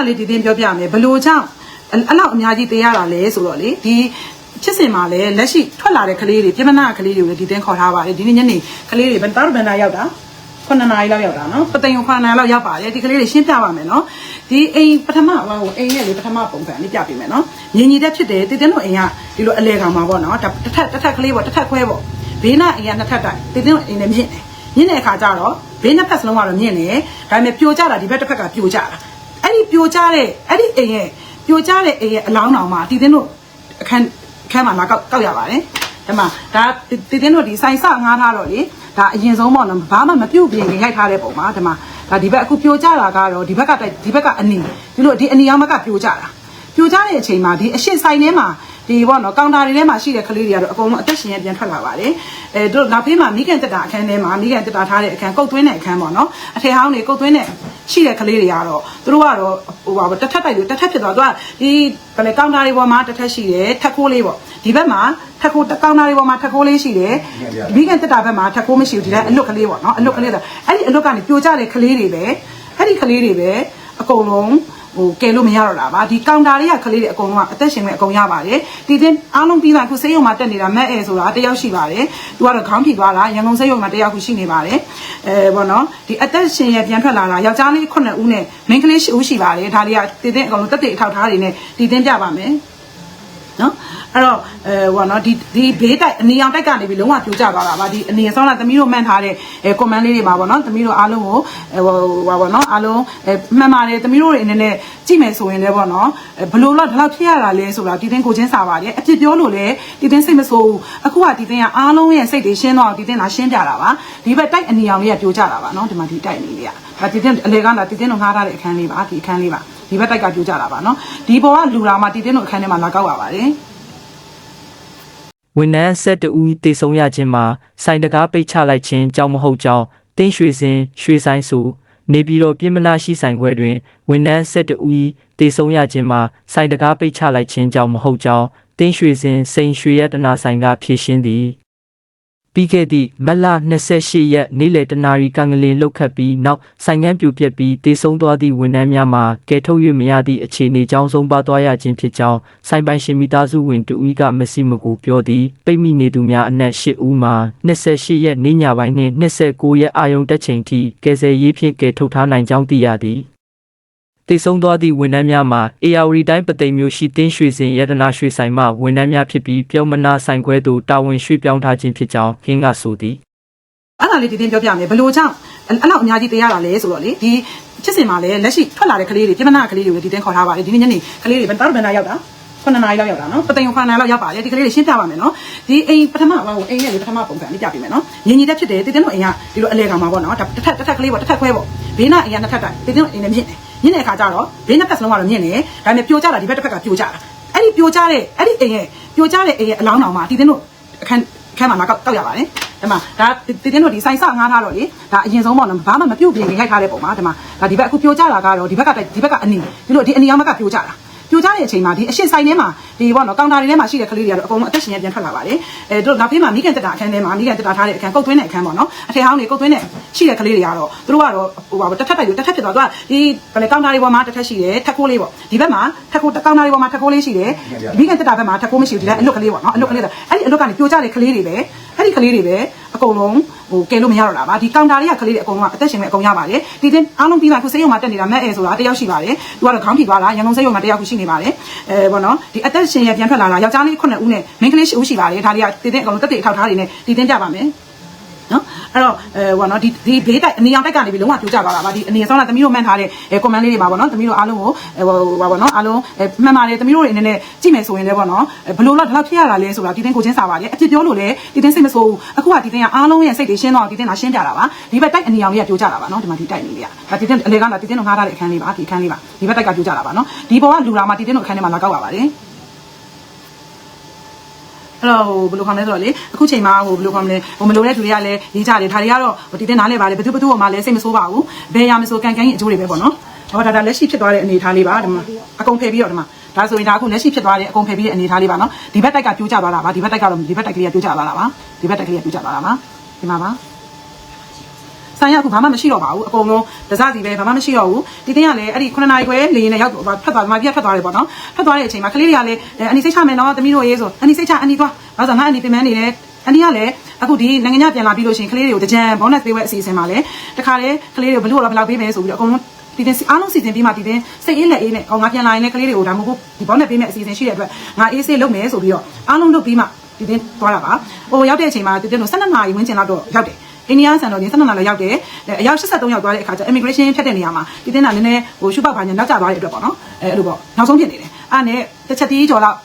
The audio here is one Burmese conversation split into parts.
ဒါလေးဒီတင်းပြောပြမယ်ဘလို့ကြောင့်အဲ့အဲ့လောက်အများကြီးတေးရတာလဲဆိုတော့လေဒီဖြစ်စဉ်မှာလည်းလက်ရှိထွက်လာတဲ့ကလေးတွေပြမနာကလေးတွေကိုလည်းဒီတင်းခေါ်ထားပါတယ်ဒီနေ့ညနေကလေးတွေဘယ်တောက်ဘယ်နာရောက်တာ9နာရီလောက်ရောက်တာနော်ပသိမ်9နာရီလောက်ရောက်ပါတယ်ဒီကလေးတွေရှင်းပြပါမယ်နော်ဒီအိမ်ပထမဟိုအိမ်ရဲ့လေပထမပုံစံလေးပြပေးမယ်နော်ညီညီတက်ဖြစ်တယ်တည်တင်းတို့အိမ်ကဒီလိုအလဲကောင်မှာပေါ့နော်တစ်ထက်တစ်ထက်ကလေးပေါ့တစ်ထက်ခွဲပေါ့ဘေးနာအိမ်ကနှစ်ထက်တိုင်တည်တင်းတို့အိမ်နဲ့မြင့်တယ်မြင့်တဲ့အခါကျတော့ဘေးနှစ်ဖက်စလုံးကတော့မြင့်တယ်ဒါပေမဲ့ပြိုကျတာဒီဘက်တစ်ဖက်ကပြိုကျတာအဲ့ဒီ ပြိုကျတဲ့အဲ့ဒီအိမ်ရဲ့ပြိုကျတဲ့အိမ်ရဲ့အလောင်းတော်မှာတည်တင်းတို့အခန်းအခန်းမှာလာကောက်ကောက်ရပါတယ်ဒီမှာဒါတည်တင်းတို့ဒီဆိုင်ဆငားထားတော့လေဒါအရင်ဆုံးပေါ့နော်ဘာမှမပြုတ်ပြင်ရင်ရိုက်ထားတဲ့ပုံမှာဒီမှာဒါဒီဘက်အခုပြိုကျတာကတော့ဒီဘက်ကတိုက်ဒီဘက်ကအနီဒီလိုဒီအနီအောင်ဘက်ကပြိုကျတာပြိုကျတဲ့အချိန်မှာဒီအရှိဆိုင်ထဲမှာဒီပေါ့နော်ကောင်တာတွေထဲမှာရှိတဲ့ကလေးတွေကတော့အကုန်လုံးအသက်ရှင်ရပြန်ထွက်လာပါတယ်အဲတို့နောက်ဖေးမှာမိခင်တက်တာအခန်းထဲမှာမိခင်တက်တာထားတဲ့အခန်းကုတ်သွင်းတဲ့အခန်းပေါ့နော်အထည်ဟောင်းတွေကုတ်သွင်းတဲ့ ရှိတဲ့ကလေးတွေကတော့သူတို့ကတော့ဟိုပါတစ်ထပ်တိုက်လို့တစ်ထပ်ဖြစ်သွားသူကဒီဘယ်လဲကောင်တာတွေပေါ်မှာတစ်ထပ်ရှိတယ်ထက်ခိုးလေးပေါ့ဒီဘက်မှာထက်ခိုးကောင်တာတွေပေါ်မှာထက်ခိုးလေးရှိတယ်မိခင်တက်တာဘက်မှာထက်ခိုးမရှိဘူးဒီတိုင်းအလွတ်ကလေးပေါ့နော်အလွတ်ကလေးဆိုအဲ့ဒီအလွတ်ကနေပြိုကျတဲ့ကလေးတွေပဲအဲ့ဒီကလေးတွေပဲအကုန်လုံး ဟိုကယ်လို့မရတော့တာပါဒီကောင်တာတွေကကလေးတွေအကုန်လုံးကအသက်ရှင်မဲ့အကုန်ရပါတယ်ဒီတင်အားလုံးပြီးပါခုစေးရုံမှာတက်နေတာမက်အဲဆိုတာတယောက်ရှိပါတယ်သူကတော့ခေါင်းဖြီသွားတာရန်ကုန်စေးရုံမှာတယောက်ခုရှိနေပါတယ်အဲဘောနော်ဒီအသက်ရှင်ရပြန်ထွက်လာတာယောက်ျားလေး9ဦးနဲ့မိန်းကလေး10ဦးရှိပါတယ်ဒါတွေကတင်တင်အကုန်လုံးတက်တဲ့အထောက်ထားတွေနဲ့ဒီတင်ပြပါမယ်နော် အဲ့တော့အဲဟိုနော်ဒီဒီဘေးတိုက်အနီအောင်တိုက်ကနေပြီးလုံးဝပြိုကျသွားတာပါဒီအနီဆောင်းလာသမီးတို့မှန်ထားတဲ့အဲကွန်မန့်လေးတွေပါပေါ့နော်သမီးတို့အားလုံးကိုအဲဟိုဟိုပါပေါ့နော်အားလုံးအဲမှန်ပါတယ်သမီးတို့တွေအနေနဲ့ကြည့်မယ်ဆိုရင်လည်းပေါ့နော်ဘလို့တော့ဒီလောက်ဖြစ်ရတာလဲဆိုတာတီတင်းကိုချင်းစာပါတယ်အဖြစ်ပြောလို့လည်းတီတင်းစိတ်မဆိုးဘူးအခုကတီတင်းကအားလုံးရဲ့စိတ်တွေရှင်းတော့တီတင်းလာရှင်းပြတာပါဒီဘက်တိုက်အနီအောင်လေးကပြိုကျတာပါနော်ဒီမှာဒီတိုက်အနေလေးကဒါတီတင်းအလေကလာတီတင်းတို့ငှားထားတဲ့အခန်းလေးပါဒီအခန်းလေးပါဒီဘက်တိုက်ကပြိုကျတာပါနော်ဒီပေါ်ကလူလာမှတီတင်းတို့အခန်းထဲမှာလာကောက်ရပါတယ် ဝန်ထမ်းဆက်တူဦးတေဆုံးရခြင်းမှာစိုင်တကားပိတ်ချလိုက်ခြင်းကြောင့်မဟုတ်ကြောင်းတင်းရွှေစင်ရွှေဆိုင်စုနေပြည်တော်ပြည်မနာရှိဆိုင်ခွဲတွင်ဝန်ထမ်းဆက်တူဦးတေဆုံးရခြင်းမှာစိုင်တကားပိတ်ချလိုက်ခြင်းကြောင့်မဟုတ်ကြောင်းတင်းရွှေစင်စိန်ရွှေရတနာဆိုင်ကဖြေရှင်းသည် ပြီးခဲ့သည့်မတ်လ28ရက်နေ့လယ်တနာရီကံကလေးလှုပ်ခတ်ပြီးနောက်ဆိုင်ငန်းပြူပြက်ပြီးတေဆုံးသွားသည့်ဝန်ထမ်းများမှာကယ်ထုတ်၍မရသည့်အခြေအနေကြောင့်ဆုံးပါသွားရခြင်းဖြစ်ကြောင်းဆိုင်ပိုင်ရှင်မိသားစုဝင်တူဦးကမစီမကူပြောသည်ပိတ်မိနေသူများအနက်၈ဦးမှာ28ရက်နေ့ညပိုင်းနှင့်29ရက်အာယုံတက်ချိန်ထိကယ်ဆယ်ရေးဖြင့်ကယ်ထုတ်ထားနိုင်ကြောင်းသိရသည် တည်ဆုံးသွားသည့်ဝန်ထမ်းများမှာအေယာဝတီတိုင်းပသိမ်မျိုးရှိတင်းရွှေစင်ရတနာရွှေဆိုင်မှဝန်ထမ်းများဖြစ်ပြီးပြုံးမနာဆိုင်ခွဲသို့တာဝန်ရွှေ့ပြောင်းထားခြင်းဖြစ်ကြောင်းခင်းကဆိုသည်အဲ့ဒါလေးဒီတင်းပြောပြမယ်ဘလို့ကြောင့်အဲ့လောက်အများကြီးတေးရတာလဲဆိုတော့လေဒီဖြစ်စဉ်မှာလည်းလက်ရှိထွက်လာတဲ့ကလေးတွေပြမနာကလေးတွေကိုဒီတင်းခေါ်ထားပါတယ်ဒီနေ့ညနေကလေးတွေဘယ်တောက်ဘယ်နာရောက်တာ9နာရီလောက်ရောက်တာနော်ပသိမ်9နာရီလောက်ရောက်ပါတယ်ဒီကလေးတွေရှင်းပြပါမယ်နော်ဒီအိမ်ပထမဟိုအိမ်ရဲ့လေပထမပုံစံလေးပြပေးမယ်နော်ညီညီတက်ဖြစ်တယ်တည်တင်းတို့အိမ်ကဒီလိုအလဲကောင်မှာပေါ့နော်ဒါတစ်ထက်တစ်ထက်ကလေးပေါ့တစ်ထက်ခွဲပေါ့ဘေးနာအိမ်ကနှစ်ထက်တိုင်တည်တင်းတို့အိမ်နဲ့မြင့်တယ် မြင့်တဲ့အခါကျတော့ဘေးနှစ်ဖက်စလုံးကတော့မြင့်တယ်ဒါပေမဲ့ပြိုကျတာဒီဘက်တစ်ဖက်ကပြိုကျတာအဲ့ဒီပြိုကျတဲ့အဲ့ဒီအိမ်ရဲ့ပြိုကျတဲ့အိမ်ရဲ့အလောင်းတော်မှာတည်တင်းတို့အခန်းအခန်းမှာလာကောက်ကောက်ရပါတယ်ဒီမှာဒါတည်တင်းတို့ဒီဆိုင်ဆငားထားတော့လေဒါအရင်ဆုံးပေါ့နော်ဘာမှမပြုတ်ပြင်ရိုက်ထားတဲ့ပုံမှာဒီမှာဒါဒီဘက်အခုပြိုကျတာကတော့ဒီဘက်ကဒီဘက်ကအနီဒီလိုဒီအနီအောင်ဘက်ကပြိုကျတာ ပြိုကျတဲ့အချိန်မှာဒီအရှိဆိုင်ထဲမှာဒီပေါ့နော်ကောင်တာတွေထဲမှာရှိတဲ့ကလေးတွေကတော့အကုန်လုံးအသက်ရှင်ရပြန်ထွက်လာပါတယ်အဲတို့နောက်ဖေးမှာမိခင်တက်တာအခန်းထဲမှာမိခင်တက်တာထားတဲ့အခန်းကုတ်သွင်းတဲ့အခန်းပေါ့နော်အထည်ဟောင်းတွေကုတ်သွင်းတဲ့ရှိတဲ့ကလေးတွေကတော့သူတို့ကတော့ဟိုပါတစ်ထပ်တိုက်လို့တစ်ထပ်ဖြစ်သွားသူကဒီဘယ်လဲကောင်တာတွေပေါ်မှာတစ်ထပ်ရှိတယ်ထက်ခိုးလေးပေါ့ဒီဘက်မှာထက်ခိုးကောင်တာတွေပေါ်မှာထက်ခိုးလေးရှိတယ်မိခင်တက်တာဘက်မှာထက်ခိုးမရှိဘူးဒီတိုင်းအလွတ်ကလေးပေါ့နော်အလွတ်ကလေးဆိုအဲ့ဒီအလွတ်ကနေပြိုကျတဲ့ကလေးတွေပဲ အဲ့ဒီကလေးတွေပဲအကုန်လုံးဟိုကယ်လို့မရတော့တာပါဒီကောင်တာတွေကကလေးတွေအကုန်လုံးကအသက်ရှင်မဲ့အကုန်ရပါတယ်ဒီတင်အားလုံးပြီးပါခုစေးရုံမှာတက်နေတာမက်အဲဆိုတာတယောက်ရှိပါတယ်သူကတော့ခေါင်းဖြီသွားတာရန်ကုန်စေးရုံမှာတယောက်ခုရှိနေပါတယ်အဲဘောနော်ဒီအသက်ရှင်ရပြန်ထွက်လာတာယောက်ျားလေး9ဦးနဲ့မိန်းကလေး10ဦးရှိပါတယ်ဒါတွေကတင်တင်အကုန်လုံးတက်တဲ့အထောက်ထားတွေနဲ့ဒီတင်ပြပါမယ် နော်အဲ့တော့အဲဟိုနော်ဒီဒီဘေးတိုက်အနီအောင်တိုက်ကနေပြီးလုံးဝပြိုကျသွားတာပါဒီအနီဆောင်းလာသမီးတို့မှန်ထားတဲ့အဲကွန်မန့်လေးတွေပါဗောနော်သမီးတို့အားလုံးကိုဟိုဟိုပါဗောနော်အားလုံးအဲမှန်ပါတယ်သမီးတို့တွေအနေနဲ့ကြည့်မယ်ဆိုရင်လည်းဗောနော်ဘလို့တော့ဒီလောက်ဖြစ်ရတာလဲဆိုတာဒီတင်ကိုချင်းစာပါတယ်အဖြစ်ပြောလို့လည်းဒီတင်စိတ်မဆိုးဘူးအခုကဒီတင်ကအားလုံးရဲ့စိတ်တွေရှင်းတော့ဒီတင်လာရှင်းပြတာပါဒီဘက်တိုက်အနီအောင်လေးကပြိုကျတာပါနော်ဒီမှာဒီတိုက်နေလေးကဒါဒီတင်အလေကလာဒီတင်တို့ငှားထားတဲ့အခန်းလေးပါဒီအခန်းလေးပါဒီဘက်တိုက်ကပြိုကျတာပါနော်ဒီပေါ်ကလူလာမှဒီတင်တို့အခန်းထဲမှာလာကောက်ရပါတယ် အဲ့တော့ဟိုဘယ်လိုခေါ်လဲဆိုတော့လေအခုချိန်မှာဟိုဘယ်လိုခေါ်မလဲဟိုမလိုတဲ့သူတွေကလည်းရေးကြတယ်ဒါတွေကတော့ဟိုတည်တဲ့နားလဲပါလေဘယ်သူဘယ်သူမှလည်းစိတ်မဆိုးပါဘူးဘယ်ရမဆိုကန်ကန်ကြီးအကျိုးတွေပဲပေါ့နော်ဟောဒါဒါလက်ရှိဖြစ်သွားတဲ့အနေအထားလေးပါဒီမှာအကုန်ဖယ်ပြီးတော့ဒီမှာဒါဆိုရင်ဒါအခုလက်ရှိဖြစ်သွားတဲ့အကုန်ဖယ်ပြီးတဲ့အနေအထားလေးပါနော်ဒီဘက်တိုက်ကပြိုးကျသွားတာပါဒီဘက်တိုက်ကတော့ဒီဘက်တိုက်ကလေးကပြိုးကျသွားတာပါဒီဘက်တိုက်ကလေးကပြိုးကျသွားတာပါဒီမှာပါ ဆိုင်ရအခုဘာမှမရှိတော့ပါဘူးအကုန်လုံးဒဇစီပဲဘာမှမရှိတော့ဘူးဒီတင်းကလည်းအဲ့ဒီ9နာရီခွဲလေရင်နဲ့ရောက်ဖတ်သွားမာပြတ်ဖတ်သွားတယ်ပေါ့နော်ဖတ်သွားတဲ့အချိန်မှာကလေးတွေကလည်းအနီစိတ်ချမယ်နော်သမီးတို့ရေးဆိုအနီစိတ်ချအနီသွားဘာလို့ဆိုငါအနီပြင်မနေတယ်အနီကလည်းအခုဒီနိုင်ငံခြားပြန်လာပြီးလို့ရှိရင်ကလေးတွေကိုတကြံ bonus ပေးဝဲအစီအစဉ်မှာလည်းတခါလေကလေးတွေကိုဘလို့တော့ဘယ်လောက်ပေးမယ်ဆိုပြီးတော့အကုန်လုံးဒီတင်အားလုံးစီစဉ်ပြီးမှဒီတင်စိတ်အေးလက်အေးနဲ့အောင်ငါပြန်လာရင်လည်းကလေးတွေကိုဒါမှမဟုတ်ဒီ bonus ပေးမယ်အစီအစဉ်ရှိတဲ့အတွက်ငါအေးဆေးလုပ်မယ်ဆိုပြီးတော့အားလုံးလုပ်ပြီးမှဒီတင်သွားတာပါဟိုရောက်တဲ့အချိန်မှာဒီတင်တို့12နာရီဝန်းကျင်လောက်တော့ရောက်တယ် အိန္ဒိယဆန်တော်ကြီး12နာရီရောက်တယ်အယောက်83ရောက်သွားတဲ့အခါကျ immigration ဖြတ်တဲ့နေရာမှာဒီတင်ကလည်းနည်းနည်းဟိုရှုပောက်ပါညာနောက်ကျသွားတဲ့အတွက်ပေါ့နော်အဲအဲ့လိုပေါ့နောက်ဆုံးဖြစ်နေတယ်အဲ့နဲ့တစ်ချက်တီးကျော်လောက်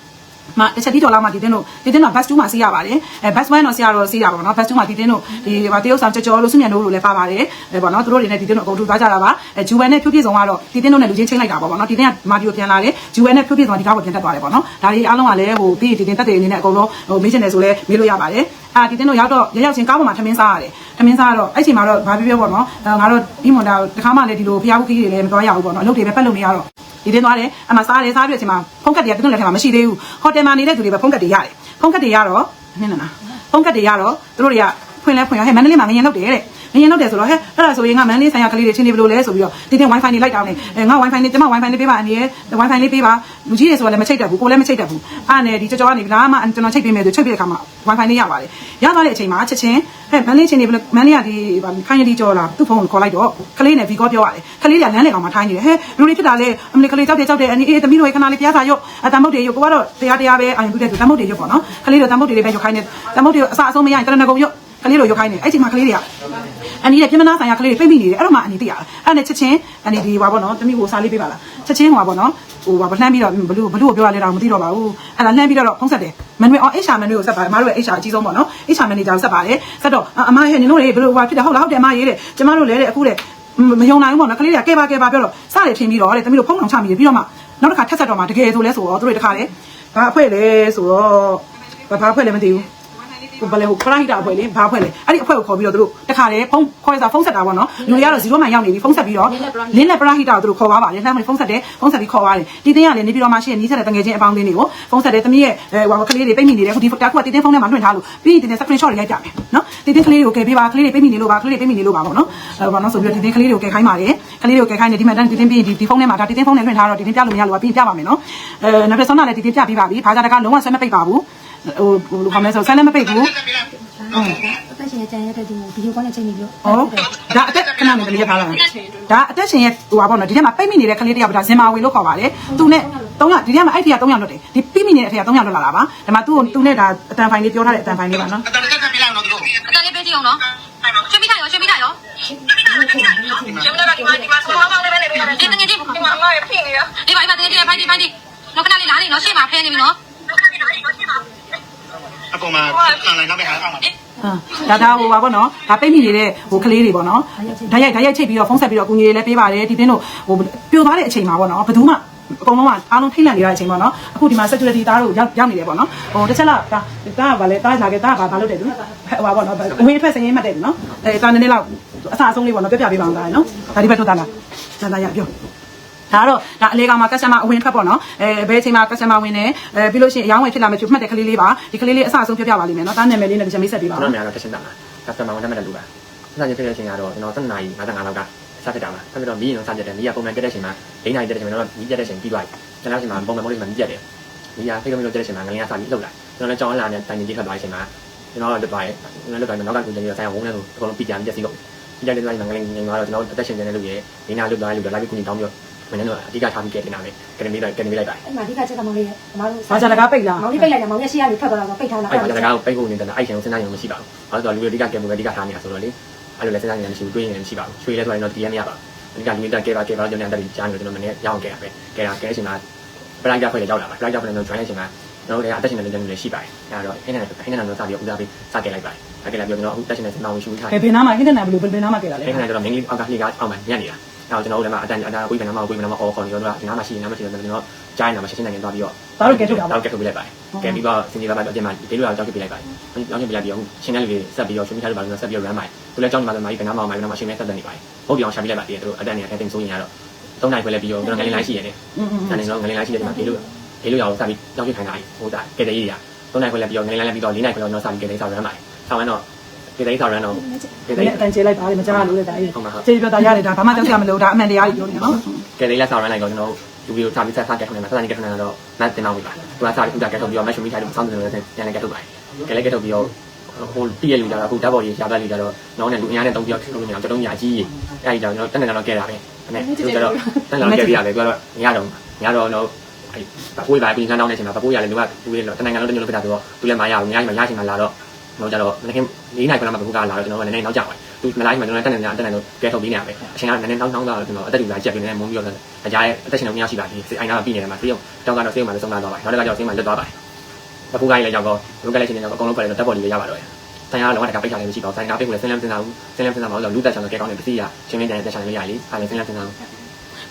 မတစ်ချက်တီးကျော်လောက်မှဒီတင်းတို့ဒီတင်းတို့ bus 2မှာစီးရပါတယ်အဲ bus 1တော့စီးရတော့စီးတာပေါ့နော် bus 2မှာဒီတင်းတို့ဒီဟာတရုတ်ဆောင်ကြော်ကြော်လို့စုမြန်တို့လို့လည်းပါပါတယ်အဲပေါ့နော်သူတို့တွေနဲ့ဒီတင်းတို့အကုန်ထူသွားကြတာပါအဲဂျူဝဲနဲ့ဖြိုးပြည့်စုံကတော့ဒီတင်းတို့နဲ့လူချင်းချင်းလိုက်တာပေါ့နော်ဒီတင်းကမာဒီယိုပြန်လာတယ်ဂျူဝဲနဲ့ဖြိုးပြည့်စုံကဒီကားကိုပြန်တက်သွားတယ်ပေါ့နော်ဒါတွေအားလုံးကလည်းဟိုပြီးဒီတင်းတက်တွေအနေနဲ့အကုန်လုံးဟိုမေးချင်တယ်ဆိုလဲမေးလို့ရပါတယ်အာဒီတင်းတို့ရောက်တော့ရရောက်ချင်းကားပေါ်မှာထမင်းစားရတယ်ထမင်းစားတော့အဲ့ချိန်မှာတော့ဘာပြောပြောပေါ့နော်ငါတို့ဒီမွန်တာတခါမှလည်းဒီလိုဖျားဘူးခီးတွေလည်းမတော်ရဘူးပေါ့နော်အလုပ်တွေပဲပတ်လုပ်နေရတော့ ဒီတင်းသွားတယ်အမှစားတယ်စားပြီးအချိန်မှာဖုန်းကတ်တွေကတင်းလက်ထဲမှာမရှိသေးဘူးဟိုတယ်မှာနေတဲ့သူတွေပဲဖုန်းကတ်တွေရတယ်ဖုန်းကတ်တွေရတော့နင်းနာဖုန်းကတ်တွေရတော့သူတို့တွေကဖွင့်လဲဖွင့်ရဟဲ့မန္တလေးမှာငရင်လောက်တယ်တဲ့ ငရင်လောက်တယ်ဆိုတော့ဟဲ့အဲ့ဒါဆိုရင်ငါမန္တလေးဆိုင်ရာကလေးတွေချင်းနေဘလို့လဲဆိုပြီးတော့ဒီတင် wifi နေလိုက်တောင်းနေအဲငါ wifi နေကျမ wifi လေးပေးပါအနေနဲ့ wifi လေးပေးပါလူကြီးတွေဆိုတော့လည်းမချိတ်တတ်ဘူးကိုလည်းမချိတ်တတ်ဘူးအဲ့နဲ့ဒီကြောကြောကနေလာမှကျွန်တော်ချိတ်ပေးမယ်ဆိုချိတ်ပေးတဲ့ခါမှာ wifi လေးရပါတယ်ရသွားတဲ့အချိန်မှာချက်ချင်းဟဲ့မန္တလေးချင်းနေဘလို့မန္တလေးကဒီခိုင်းရည်ကြောလာသူ့ဖုန်းကိုခေါ်လိုက်တော့ကလေးနဲ့ဗီကောပြောရတယ်ကလေးကလမ်းလေကောင်မှာထိုင်းနေတယ်ဟဲ့လူတွေဖြစ်တာလေအမလေးကလေးကြောက်တယ်ကြောက်တယ်အနေအေးသမီးတို့ခဏလေးပြားစာရုပ်အတမုတ်တွေရုပ်ကိုကတော့တရားတရားပဲအာရုံပြုတဲ့သူတမုတ်တွေရုပ်ပေါ့နော်ကလေးတို့တမုတ်တွေပဲရုပ်ခိုင်းနေတမုတ်တွေအစအဆုံးမရရင်တရဏဂုံရုပ် ကလေးတို့ရုပ်ခိုင်းနေအဲ့ချိန်မှာကလေးတွေကအန်ဒီရဲ့ပြမနာဆိုင်ရာကလေးတွေပြိမိနေတယ်အဲ့တော့မှအန်ဒီသိရတာအဲ့နဲ့ချက်ချင်းအန်ဒီဒီဟွာပေါ့နော်တမိကိုစားလေးပေးပါလားချက်ချင်းဟွာပေါ့နော်ဟိုဟွာလှမ်းပြီးတော့ဘလူးဘလူးကိုပြောရလဲတော့မသိတော့ပါဘူးအဲ့ဒါလှမ်းပြီးတော့ဖုံးဆက်တယ်မန်နွေအော် HR မန်နွေကိုဆက်ပါတယ်အမတို့ရဲ့ HR အကြီးဆုံးပေါ့နော် HR manager ကိုဆက်ပါတယ်ဆက်တော့အမရဲ့နင်တို့တွေဘလူးဟွာဖြစ်တယ်ဟုတ်လားဟုတ်တယ်အမရေးတဲ့ကျမတို့လည်းတဲ့အခုတဲ့မယုံနိုင်ဘူးပေါ့နော်ကလေးတွေကကဲပါကဲပါပြောတော့စတယ်ထင်ပြီးတော့တဲ့တမိတို့ဖုံးအောင်ချမိတယ်ပြီးတော့မှနောက်တစ်ခါထက်ဆက်တော့မှတကယ်ဆိုလဲဆိုတော့သူတို့တခါလေဘာအဖွဲလဲဆိုတော့ဘာအဖွဲလဲမသိဘူးဟို ဘယ်လဲဟိုခရိုက်တာအဖွဲ့လေဘာအဖွဲ့လဲအဲ့ဒီအဖွဲ့ကိုခေါ်ပြီးတော့သူတို့တခါလေဖုန်းခေါ်ရစာဖုန်းဆက်တာပေါ့နော်လူတွေကတော့0မှန်ရောက်နေပြီဖုန်းဆက်ပြီးတော့လင်းနဲ့ပရာဟိတာကိုသူတို့ခေါ်ပါပါတယ်လှမ်းမဖုန်းဆက်တယ်ဖုန်းဆက်ပြီးခေါ်ပါတယ်ဒီတင်းကလည်းနေပြီးတော့မှရှိရနီးဆက်တဲ့တငယ်ချင်းအပေါင်းအသင်းတွေကိုဖုန်းဆက်တယ်တမီးရဲ့ဟိုကလေးတွေပိတ်မိနေတယ်ခုဒီတာခုကတင်းတင်းဖုန်းထဲမှာလွှင့်ထားလို့ပြီးရင်တင်းတင်း screen shot တွေရိုက်ပြမယ်နော်တင်းတင်းကလေးတွေကိုကယ်ပေးပါကလေးတွေပိတ်မိနေလို့ပါကလေးတွေပိတ်မိနေလို့ပါပေါ့နော်အဲပေါ့နော်ဆိုပြီးတော့တင်းတင်းကလေးတွေကိုကယ်ခိုင်းပါတယ်ကလေးတွေကိုကယ်ခိုင်းတယ်ဒီမှာတန်းတင်းတင်းပြီးဒီဖုန်းထဲမှာဒါတင်းတင်းဖုန်းထဲလွှင့်ထားတော့တင်းတင်းပြလို့မရလို့ပါပြီးပြပါမယ်နော်အဲနောက်တစ်ဆုံးကလည်းတင်းတင်းပြပြီးပါပြီဘာသာတကလုံးဝဆွဲမပိတ်ပါဘူး ဟိုဟိုလိုခေါ်မယ်ဆိုဆန်းလည်းမပိတ်ဘူးအသက်ရှင်ရကြံရတဲ့ဒီဗီဒီယိုကောနဲ့ချိန်ပြီးတော့ဟောဒါအသက်ခဏနေကလေးရထားလာဒါအသက်ရှင်ရဲ့ဟိုပါပေါ့နော်ဒီထဲမှာပိတ်မိနေတဲ့ကလေးတယောက်ဒါဇင်မာဝေလို့ခေါ်ပါတယ်သူနဲ့3ယောက်ဒီထဲမှာအဲ့ထီက3ယောက်လွတ်တယ်ဒီပိတ်မိနေတဲ့အထီက3ယောက်လွတ်လာတာပါဒါမှသူ့သူနဲ့ဒါအတန်ဖိုင်လေးပြောထားတဲ့အတန်ဖိုင်လေးပါနော်အတန်တက်တက်ပြလိုက်အောင်တော့သူတို့အတန်လေးပေးကြည့်အောင်နော်ရွှေမိထိုင်ရောရွှေမိထိုင်ရောကျမတို့ကဒီမှာဒီမှာဆောင်းဆောင်းလေးပဲနေပေးရတယ်ဒီတငယ်ချင်းဒီမှာအမရဖိနေရဒီပါဒီပါတငယ်ချင်းဖိုင်ဒီဖိုင်ဒီတော့ခဏလေးလာနေနော်ရှေ့မှာဖဲနေပြီနော် အပေါ်မှာခံလိုက်တော့ပဲဟာအောင်ပါဟာဒါဒါဟိုပါပေါ့နော်ဒါပိတ်မိနေတဲ့ဟိုကလေးတွေပေါ့နော်ဓာတ်ရိုက်ဓာတ်ရိုက်ချိတ်ပြီးတော့ဖုန်းဆက်ပြီးတော့အကူကြီးတွေလည်းပေးပါတယ်ဒီတင်းတို့ဟိုပြိုသွားတဲ့အချိန်မှာပေါ့နော်ဘယ်သူမှအကုန်လုံးကအားလုံးထိတ်လန့်နေတဲ့အချိန်ပေါ့နော်အခုဒီမှာ security သားတို့ရောက်ရောက်နေတယ်ပေါ့နော်ဟိုတစ်ချက်လောက်ဒါဒါကဘာလဲတားလာခဲ့တာကဘာဘာလုပ်တယ်သူဟိုပါပေါ့နော်ဝင်းထွက်စရင်မှတ်တယ်နော်အဲတာနည်းနည်းလောက်အဆအဆုံးလေးပေါ့နော်ပြပြပေးပါအောင်ဒါနော်ဒါဒီဘက်ထုတ်တာလားဒါလာရပြော ဒါတော့ဒါအလေကောင်မှာ customer အဝင်ထွက်ပေါ့နော်အဲဘယ်အချိန်မှာ customer ဝင်နေအဲပြီးလို့ရှိရင်အယောင်းဝယ်ဖြစ်လာမှဖြစ်မှတ်တဲ့ကလေးလေးပါဒီကလေးလေးအဆအဆုံးပြပြပါလိမ့်မယ်နော်တားနာမည်လေးနဲ့ဒီချက်မိတ်ဆက်ပေးပါကျွန်ဦးတော်များတော့တက်ရှင်းတာလားကစတမာဝန်ထမ်းမဲ့လူပါစကြဖြစ်တဲ့အချိန်ကတော့ကျွန်တော်7နာရီ55လောက်ကစဖြစ်တာပါဆက်ပြီးတော့မီးရင်တော့စကြတယ်မီးကပုံမှန်တက်တဲ့အချိန်မှာ၄နာရီတက်တဲ့အချိန်မှာတော့မီးတက်တဲ့အချိန်ပြီးသွားပြီကျွန်တော်အချိန်မှာပုံမှန်မိုးလေးမှာမီးပြတ်တယ်မီးကဖိတ်ကမလို့တက်တဲ့အချိန်မှာငလင်းကစပြီးလှုပ်လာကျွန်တော်လည်းကြောင်းလာနဲ့တိုင်ကြီးထွက်သွားတဲ့အချိန်မှာကျွန်တော်လွတ်သွားရဲ့ကျွန်တော်လွတ်သွားရင်နောက်ကကူကျင်ပြီးဆိုင်ဝုန်းနဲ့ဆိုအကုန်လုံးပြကြပြက်စီလို့ပြကြတဲ့တိုင်းမှာငလင်းငင်သွားတော့ကျွန်တော်အသက်ရှင်နေတဲ့လူရဲ့ဒီနာလွတ်သွားတဲ့လူတွေလာပြီးကူညီတောင်းပြီးတော့ မင်းတို့အဓိကထားပြီးကဲတင်တာလေကယ်ဒမီလိုက်ကယ်ဒမီလိုက်ပါအဲ့မှာအဓိကချက်ကမောင်လေးရဲ့အမားတို့ဘာကြတကားပိတ်လားမောင်လေးပိတ်လိုက်တယ်မောင်ရဲ့ရှေ့ကနေထွက်သွားတော့ပိတ်ထားတာအဲ့ဒါကတော့ပိတ်ဖို့နေတာအဲ့ရှင်စဉ်းစားရင်မရှိပါဘူး။ဘာလို့လဲဆိုတော့လူတွေအဓိကကဲမှုပဲအဓိကထားနေတာဆိုတော့လေအဲ့လိုလဲစဉ်းစားရင်မရှိဘူးတွေးရင်မရှိပါဘူး။ချွေလဲဆိုရင်တော့တည်ရမရပါဘူး။အဓိကလူတွေကဲပါကဲပါကျွန်တော်တက်ပြီးကြားနေတယ်ကျွန်တော်မနေ့ရအောင်ကဲရပဲ။ကဲတာကဲရှင်မှာပရိုက်တာဖွဲ့လေရောက်လာပါ။ပရိုက်တာဖွဲ့လေတော့ join တဲ့အချိန်မှာကျွန်တော်တို့လည်းအသက်ရှင်နေတဲ့လူတွေရှိပါတယ်။အဲ့တော့ဟင်းနဲ့ဟင်းနဲ့တော့စပြီးဦးစားပေးစကဲလိုက်ပါတယ်။စကဲလိုက်ပြီးတော့အခုတက်ရှင်နေတဲ့စင်တော်ဝင်ရှိထားဘယ်ဘယ်နားမှာဟင်းတဲ့နာဘယ်လိုဘယ်နားမှာကြတာလဲဟင်းနဲ့တော့မင်းလေးအောက်ကလှေကအောက်မှာညံ့နေတာ။ အဲ့တော့ကျွန်တော်တို့လည်းမအတန်အတန်ကိုယ်ကနမကိုယ်ကနမအော်ခေါ်နေတော့ဒီနားမှာရှိနေနားမှာရှိနေတော့ကျွန်တော်ကြားနေတာမှာရှင်းရှင်းနိုင်နေသွားပြီးတော့ဒါတို့ကဲထုတ်တာပါတော့ကဲထုတ်ပြလိုက်ပါတယ်။ကဲပြီးတော့စင်ကြီးပါပါတော့အပြင်မှာဒီလိုတော့ကြောက်ပြလိုက်ပါတယ်။ကြောက်ပြလိုက်ပြီးတော့ရှင်းတဲ့လူတွေဆက်ပြီးတော့ရှင်မိထားလို့ပါလို့ဆက်ပြီးတော့ run ပါတယ်။သူလည်းကြောက်နေမှာဆိုမှဒီကနားမှာမှာမှာရှင်းမဲ့ဆက်တဲ့နေပါတယ်။ဟုတ်ပြီအောင်ရှာပြလိုက်ပါတည်းသူအတန်နေအတင်းဆိုရင်ရတော့သုံးနိုင်ခွဲလဲပြီးတော့ကျွန်တော်ငလင်းလိုင်းရှိရတယ်။อืม။အဲ့ဒါတော့ငလင်းလိုင်းရှိတဲ့ဒီမှာဒီလိုဒီလိုရအောင်ဆက်ပြီးကြောက်ပြခိုင်းတာဟိုတာကဲတဲ့ကြီးရ။သုံးနိုင်ခွဲလဲပြီးတော့ငလင်းလိုင်းလဲပြီးတော့လေးနိုင်ခွဲတော့ကျွန်တော်ဆက်ပြီးကဲတဲ့ဆောက် run ပါတယ်။ဆောက်ရင်တော့ ကဲတိုင်းဆောင်ရမ်းတော့ကဲဒီတိုင်းနေ့အတန်ကျေလိုက်ပါလေမကြားလို့လေဒါကြီးဟုတ်ပါဟုတ်ကျေပြောတာရတယ်ဒါဘာမှကြောက်ကြမလို့ဒါအမှန်တရားကြီးပြောနေနော်ကဲတိုင်းလက်ဆောင်ရမ်းလိုက်တော့ကျွန်တော်လူပြီးတော့စာပြီးဆက်စားကဲထုံနေမှာဆက်စားနေကဲထုံနေတော့မတ်တင်အောင်ပြီပါသူကစားပြီးဥတာကဲထုံပြီးတော့မတ်ရှုံမိထိုင်လို့စောင့်နေလို့ပြန်လည်းကဲထုံပါကဲလည်းကဲထုံပြီးတော့ဟိုတည့်ရလူကြတော့အခုဓာတ်ပေါ်ကြီးရှားပတ်လူကြတော့နောင်းနဲ့လူအများနဲ့တုံးပြောထုံလို့မရအောင်တုံးညာကြီးအဲ့ဒီတော့ကျွန်တော်တက်နေတော့ကဲတာပဲအဲ့သူကြတော့တက်နေတော့ကဲပြရတယ်သူကတော့မရတော့မရတော့တော့အဲ့ပပိုးပါပြင်စမ်းတောင်းနေချိန်မှာပပိုးရတယ်လူကလူတွေတော့တနိုင်ငံလုံးတမျိုးလုံးပြတာဆိုတော့သူလည်းမရဘူးအများကြီးမရချိန်မှာလာတော့ တော့ကြတော့မနေ့က၄နိုင်ခဏမှပပိုးကလာတော့ကျွန်တော်ကလည်းနည်းနည်းနောက်ကျပါတယ်သူမလာရင်မှကျွန်တော်တက်နေတက်နေတော့ကဲထုတ်ပြီးနေရပဲအချိန်ကနည်းနည်းနောက်နောက်တော့ကျွန်တော်အသက်တူလာချက်ပြီးနေမုန်းပြီးတော့အကြရဲ့အသက်ရှင်လုံးမရရှိပါသေးအိုင်နာမှာပြီးနေတယ်မှာဆေးရုံတောင်းကတော့ဆေးရုံမှာလည်းဆုံးသွားတော့ပါတယ်နောက်တစ်ခါကျတော့ဆေးရုံမှာလွတ်သွားပါတယ်ပပိုးကလည်းရောက်တော့လူကလည်းချင်းနေတော့အကုန်လုံးပေါ်တယ်တော့တက်ပေါ်လေးရပါတော့တယ်ဆိုင်ရတော့တကပိတ်ချတယ်မရှိပါဘူးဆိုင်ကပိတ်ကိုလည်းဆင်းလန်းစင်းစားဘူးဆင်းလန်းစင်းစားမှာလို့လူတက်ချောင်းကဲကောင်းတယ်ပစ္စည်းရချင်းမင်းတန်တက်ချောင်းလေးရလေအားလည်းဆင်းလန်းစင်းစား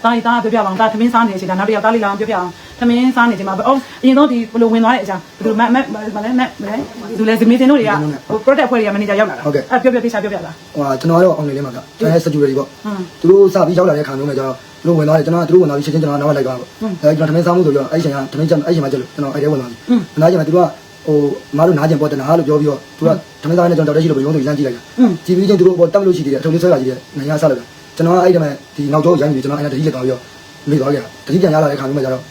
တားရီတားပြောပြပါအောင်ဒါသမင်းစားနေချိန်ဒါနောက်တစ်ယောက်တားလေးလာအောင်ပြောပြအောင် သမင်းစားနေချိန်မှာအော်အရင်တော့ဒီဘလိုဝင်သွားတဲ့အကြောင်းဘယ်လိုမမမလဲမမလဲဒီလေဇမီတင်တို့တွေကဟို product ဖွဲ့တွေကမန်နေဂျာရောက်လာတာအဲ့ပြောပြပေးချပြောပြလားဟိုဟာကျွန်တော်ကတော့အောင်နေလေးမှာကကျွန်တော်ရဲ့ security ပေါ့ဟမ်သူတို့စပြီးရောက်လာတဲ့ခါမျိုးမှာကျတော့သူတို့ဝင်သွားတယ်ကျွန်တော်ကသူတို့ဝင်သွားပြီးချက်ချင်းကျွန်တော်နောက်လိုက်သွားပေါ့အဲကျွန်တော်ထမင်းစားမှုဆိုတော့အဲ့ချိန်ကထမင်းချက်အဲ့ချိန်မှာကျလို့ကျွန်တော်အဲ့ထဲဝင်သွားပြီနားချိန်မှာသူတို့ကဟိုမအားလို့နားကျင်ပေါ်တနာလို့ပြောပြီးတော့သူကထမင်းစားနဲ့ကျွန်တော်တက်ရှိလို့ဘယ်ရုံးဆိုလမ်းကြည့်လိုက်တာကြည့်ပြီးချင်းသူတို့ပေါ်တက်လို့ရှိသေးတယ်အထုံးလေးဆွဲလာကြည့်တယ်နိုင်ရဆလိုက်တာကျွန်တော်ကအဲ့ဒီမှာဒီနောက်တော့ရိုင်းပြီးကျွန်တော်အဲ့ဒါတတိလက်သွားပြီးတော့မိသွားခဲ့တာတတိပြန်ရလာတဲ့ခါမျိုးမှာကျတော့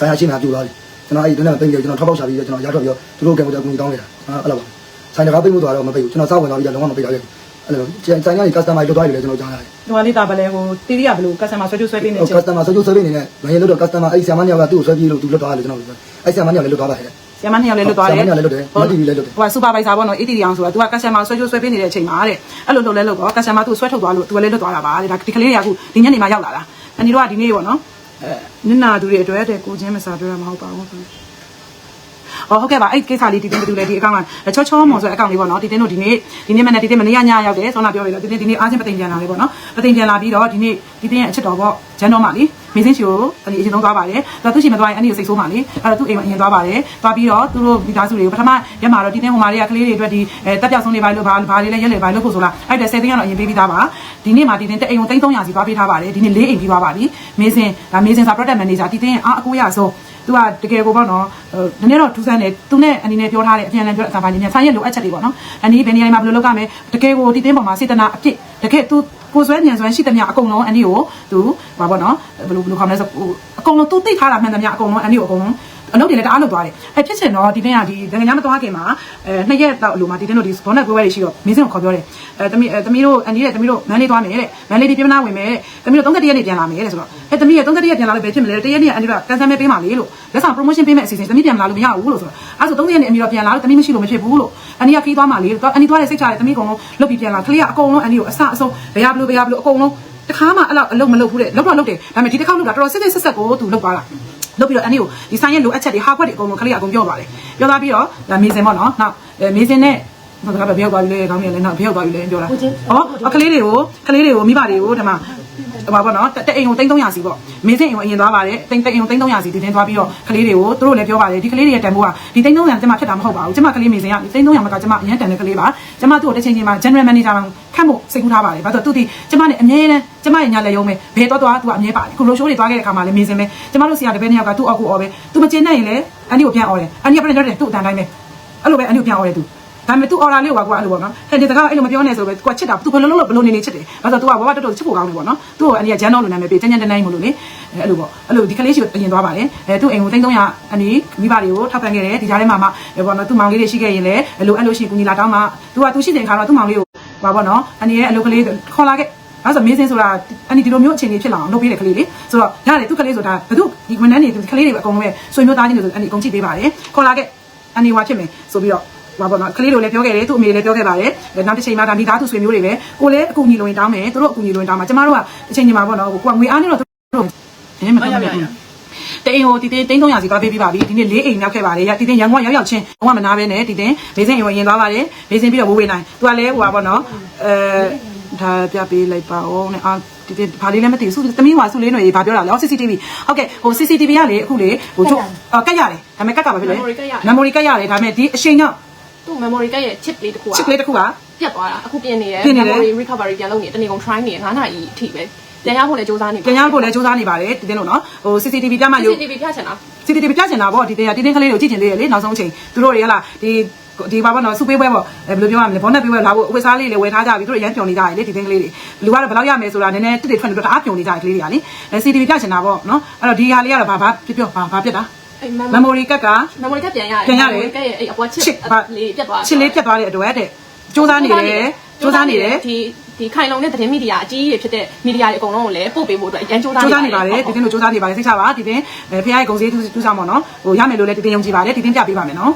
ဆိုင်ရရှိမှပြူသွားပြီကျွန်တော်အဲ့ဒီတွင်းထဲမှာပိတ်ပြီးကျွန်တော်ထောက်ပေါက်ချပြီးတော့ကျွန်တော်ရတော့ပြီးတော့သူတို့ကံကိုတက်ကူတောင်းခဲ့တာအဲ့လိုပါဆိုင်တကားပိတ်မှုသွားတော့မပိတ်ဘူးကျွန်တော်စောက်ဝင်သွားပြီးတော့လုံးဝမပိတ်ရခဲ့ဘူးအဲ့လိုဆိုင်ကနေ customer လွတ်သွားပြီလေကျွန်တော်ကြားရတယ်ဟိုကလေးတာဗလဲဟိုတီရီကဘယ်လို customer ဆွဲချိုးဆွဲပေးနေဟိုချင်း customer ဆိုကြဆိုပြီးနေနဲ့မရင်လို့တော့ customer အဲ့ဆရာမညောင်ကသူ့ကိုဆွဲပြီးလို့သူလွတ်သွားတယ်ကျွန်တော်ပြောအဲ့ဆရာမညောင်လည်းလွတ်သွားပါတယ်ဆီယမနှစ်ယောက်လည်းလွတ်သွားတယ်ဆီယမနှစ်ယောက်လည်းလွတ်တယ်မတီဗီလည်းလွတ်တယ်ဟိုက supervisor ပေါ့နော် ATD အောင်ဆိုတာ तू က customer ဆွဲချိုးဆွဲပေးနေတဲ့အချိန်မှာတဲ့အဲ့လိုလုပ်လဲလုပ်တော့ customer သူ့ဆွဲထုတ်သွားလို့ तू လည်းလွတ်သွားတာပါတဲ့ဒါဒီကလေးတွေကအခုဒီညနေမှရောက်လာတာအနီတို့ကဒီနေ့ပေါ့နော်အဲ နင်နာသူတွေအတွက်တဲ့ကိုချင်းမစားတွေ့ရမှာမဟုတ်ပါဘူးအော်ဟုတ်ကဲ့ပါအဲ့ကိစ္စလေးဒီတင်ဘယ်သူလဲဒီအကောင့်ကချောချောမော်ဆိုတဲ့အကောင့်လေးပေါ့နော်ဒီတင်တို့ဒီနေ့ဒီနေ့မနေ့ဒီတင်မနေ့ညညရောက်တယ်ဆောနာပြောရလို့ဒီနေ့ဒီနေ့အားချင်းပသိမ်ပြန်လာလေးပေါ့နော်ပသိမ်ပြန်လာပြီးတော့ဒီနေ့ဒီတင်ရဲ့အချက်တော်ပေါ့ဂျန်တော်မလေး မေစင်းချီကိုအရင်ဆုံးသွားပါတယ်ဒါသူရှိမသွားရင်အနည်းကိုစိတ်ဆိုးပါလေအဲ့တော့သူ့အိမ်မှာအရင်သွားပါတယ်သွားပြီးတော့သူတို့မိသားစုတွေကိုပထမရက်မှာတော့ဒီတင်ဟိုမာတွေကကလေးတွေအတွက်ဒီအဲတက်ပြောက်ဆုံးတွေပါလို့ဘာဘာတွေလဲရက်လေပါလို့ဖို့ဆိုလားအဲ့ဒါ10သိန်းကတော့အရင်ပေးပြီးသားပါဒီနေ့မှာဒီတင်တက်အိမ်ကို3300စီသွားပေးထားပါတယ်ဒီနေ့၄အိမ်ပြီးသွားပါပြီမေစင်းဒါမေစင်းစာ product manager ဒီတင်အားအကိုရဆုံး သူကတကယ်ကိုပေါ့နော်ဟိုနည်းနည်းတော့ထူးဆန်းတယ်သူနဲ့အနေနဲ့ပြောထားတဲ့အပြန်အလှန်ပြောတဲ့အပိုင်းညာဆိုင်ရဲ့လိုအပ်ချက်တွေပေါ့နော်အနည်းဘယ်နေရာမှာဘယ်လိုလုပ်ရမလဲတကယ်ကိုဒီတင်းပေါ်မှာစေတနာအပြည့်တကယ်သူကိုဆွဲညံဆွဲရှိသမျှအကုန်လုံးအနည်းကိုသူဘာပေါ့နော်ဘယ်လိုဘယ်လိုခေါ်မလဲဆိုအကုန်လုံးသူသိထားတာမှန်သမျှအကုန်လုံးအနည်းကိုအကုန်လုံး အလုပ်တွေလည်းတအားလုပ်သွားတယ်အဲဖြစ်ချင်တော့ဒီတင်းကဒီငညာမသွားခင်မှာအဲနှစ်ရက်တော့အလိုမှာဒီတင်းတို့ဒီဘောနက်ကွဲဝဲတွေရှိတော့မင်းစင်ကိုခေါ်ပြောတယ်အဲတမီးအဲတမီးတို့အန်ဒီရဲ့တမီးတို့မန်လေးသွားမယ်တဲ့မန်လေးဒီပြမနာဝင်မယ်တမီးတို့31ရက်နေပြန်လာမယ်တဲ့ဆိုတော့အဲတမီးရဲ့31ရက်ပြန်လာလို့ပဲဖြစ်မလဲတရက်နေ့ကအန်ဒီကကန်ဆယ်မဲပေးပါလေလို့လက်ဆောင် promotion ပေးမဲ့အစီအစဉ်တမီးပြန်လာလို့မရဘူးလို့ဆိုတော့အဲဆို30ရက်နေအမီတော့ပြန်လာလို့တမီးမရှိလို့မဖြစ်ဘူးလို့အန်ဒီကခီးသွားမှလေတော့အန်ဒီသွားတဲ့စိတ်ချတဲ့တမီးအကုန်လုံးလုတ်ပြီးပြန်လာကလေးကအကုန်လုံးအန်ဒီကိုအဆအဆုံးဘယ်ရဘလို့ဘယ်ရဘလို့အကုန်လုံးတခါမှအဲ့လောက်အလုပ်မလုပ်ဘူးတဲ့လောက်တော့လုပ်တယ်ဒါပေမဲ့ဒီတစ်ခါလုပ်တာတော်တော်စစ်စစ်ဆက်ဆက်ကိုသူလုပ်သွားတာ လုပ်ပြီးတော့အန်ဒီကိုဒီဆိုင်ရဲ့လိုအပ်ချက်တွေဟာခွက်တွေအကုန်လုံးကလေးကအကုန်ပြောပါတယ်ပြောသွားပြီးတော့ဒါမေစင်ပေါ့နော်နောက်မေစင်နဲ့ ဘာကပဲပြောသွားပြီလေခေါင်းမြင်လဲနောက်ပြောသွားပြီလေပြောတာဩကလေးတွေကိုကလေးတွေကိုမိဘတွေကိုဒီမှာဟိုပါပေါ့နော်တအိမ်ကို3300စီပေါ့မေစင်အိမ်ကိုအရင်သွားပါတယ်တိမ်တိမ်အိမ်ကို3300စီဒီတင်းသွားပြီးတော့ကလေးတွေကိုသူတို့လည်းပြောပါတယ်ဒီကလေးတွေရဲ့တန်ဖိုးကဒီ3300ကျမဖြစ်တာမဟုတ်ပါဘူးကျမကလေးမေစင်က3300မှာကကျမအရင်တန်တဲ့ကလေးပါကျမသူ့ကိုတစ်ချိန်ချိန်မှာ general manager ခန့်ဖို့စိတ်ကူးထားပါတယ်ဘာလို့သူဒီကျမနဲ့အမြဲတမ်းကျမရဲ့ညာလက်ရုံးပဲဘယ်တော့တော့သူကအမြဲပါတယ်ခုလိုရှိုးတွေသွားခဲ့တဲ့အခါမှာလည်းမေစင်ပဲကျမတို့ဆရာတပည့်နှစ်ယောက်ကသူ့အောက်ကိုအော်ပဲသူမကျင်နိုင်ရင်လည်းအန်ဒီကိုပြန်အော်တယ်အန်ဒီကပြန်တော့တယ်သူ့အတန်တိုင်းပဲအဲ့လိုပဲအန်ဒီကိုပြန်အော်တယ်သူ ဒါပေမဲ့ तू အော်ရာလေးကိုကွာအဲ့လိုပေါ့နော်ဟဲ့ဒီတကားအဲ့လိုမပြောနဲ့ဆိုပဲကွာချစ်တာ तू ဘယ်လိုလုပ်လို့ဘယ်လိုနေနေချစ်တယ်ဘာလို့ तू ကဘဝတော်တော်ချစ်ဖို့ကောင်းတယ်ပေါ့နော် तू ကိုအန်ဒီကဂျန်တော့လိုနာမည်ပေးတန်းတန်းတန်းတိုင်းမလို့လေအဲ့လိုပေါ့အဲ့လိုဒီကလေးရှိအရင်သွားပါတယ်အဲ तू အိမ်ကို3300အန်ဒီမိဘတွေကိုထောက်ပံ့ခဲ့တယ်ဒီကြားထဲမှာမှပေါ့နော် तू မောင်လေးတွေရှိခဲ့ရင်လည်းအဲ့လိုအဲ့လိုရှိကူညီလာတောင်းမှ तू က तू ရှိတဲ့ခါတော့ तू မောင်လေးကိုဘာပေါ့နော်အန်ဒီရဲ့အလုပ်ကလေးခေါ်လာခဲ့အဲ့ဆိုမင်းစင်းဆိုတာအန်ဒီဒီလိုမျိုးအခြေအနေဖြစ်လာအောင်လုပ်ပေးတဲ့ကလေးလေဆိုတော့ရတယ်သူကလေးဆိုတာဘယ်သူဒီဝန်ထမ်းတွေကလေးတွေအကုန်လုံးပဲဆွေမျိုးသားချင်းတွေဆိုအန်ဒီအကုန်ကြည့်ပေးပါတယ်ခေါ်လာခဲ့အန်ဒီဟွာဖြစ်မယ်ဆိုပြီးတော့ ဘာပေါ့နော်ကလေးတို့လည်းပြောခဲ့တယ်သူ့အမေလည်းပြောခဲ့ပါတယ်နောက်တစ်ချိန်မှာဒါမိသားစုဆွေမျိုးတွေပဲကိုလည်းအကူညီလိုရင်တောင်းမယ်သူတို့အကူညီလိုရင်တောင်းမှာကျမတို့ကအချိန်ချိန်မှာပေါ့နော်ကိုကငွေအားနဲ့တော့သူတို့နည်းမတော်ဘူးတအိမ်ကိုတီတင်းတင်း300စီသွားပေးပြီးပါပြီဒီနေ့၄အိမ်ရောက်ခဲ့ပါတယ်ရတီတင်းရန်ကုန်ရောက်ရောက်ချင်းဘုံကမနာပဲနဲ့တီတင်းမေစင်အိမ်ဝင်ရင်သွားပါတယ်မေစင်ပြီးတော့ဝိုးဝေးနိုင်သူကလည်းဟိုပါပေါ့နော်အဲဒါပြပေးလိုက်ပါဦးနဲ့အာဒီဒီဘာလေးလည်းမသိဘူးစုသမီးကစုလေးຫນွေဘာပြောတာလဲ CCTV ဟုတ်ကဲ့ဟို CCTV ကလေအခုလေဟိုတို့ကတ်ရတယ်ဒါပေမဲ့ကတ်ကပါဖြစ်လေ memory ကတ်ရတယ်ဒါပေမဲ့ဒီအချိန်ကြောင့် သူ့ memory ကရဲ့ chip လေးတစ်ခုက ချစ်ကလေးတစ်ခုကပြတ်သွားတာအခုပြင်နေတယ် ပြင်နေတယ် memory recovery ပြန်လုပ်နေတယ်တနေ့ကုန် try နေတယ်9နာရီအထိပဲပြန်ရဖို့လည်းစူးစမ်းနေပြန်ရဖို့လည်းစူးစမ်းနေပါတယ်ဒီတင်းလို့နော်ဟို CCTV ပြမှယူ CCTV ပြချင်တာ CCTV ပြချင်တာပေါ့ဒီတရားတင်းတင်းကလေးကိုကြည့်ချင်သေးတယ်လေနောက်ဆုံးအချိန်သူတို့တွေဟလာဒီဒီပါပေါ့နော်စုပေးပွဲပေါ့အဲဘယ်လိုပြောရမလဲဘောနက်ပေးပွဲလာဖို့အဝတ်စားလေးလည်းဝယ်ထားကြပြီသူတို့ရမ်းပျော်နေကြတယ်လေဒီတင်းကလေးတွေလူကတော့ဘယ်လောက်ရမယ်ဆိုတာနည်းနည်းတစ်တိထွက်နေတော့တအားပျော်နေကြတယ်ကလေးတွေကလေအဲ CTV ပြချင်တာပေါ့နော်အဲ့တော့ဒီဟာလေးကတော့ဘာဘာပြပြောဘာဘာပြတာအဲ့ memory ကတ်က memory ကပြန်ရတယ် ပြန်ရတယ်ကရဲ့အဲ့အပွားချစ်ချစ်ပါလေးပြတ်သွားချစ်လေးပြတ်သွားတဲ့အတွက်တဲ့စူးစမ်းနေတယ်စူးစမ်းနေတယ်ဒီဒီခိုင်လုံတဲ့သတင်းမီဒီယာအကြီးကြီးဖြစ်တဲ့မီဒီယာတွေအကုန်လုံးကိုလည်းပို့ပေးဖို့အတွက်ရန်စူးစမ်းစူးစမ်းနေပါတယ်ဒီတင်းတို့စူးစမ်းနေပါတယ်စိတ်ချပါဒီတင်းဖခင်ရဲ့ဂုံစည်းတူးစားမော်နော်ဟိုရမယ်လို့လည်းဒီတင်းယုံကြည်ပါတယ်ဒီတင်းပြပေးပါမယ်နော်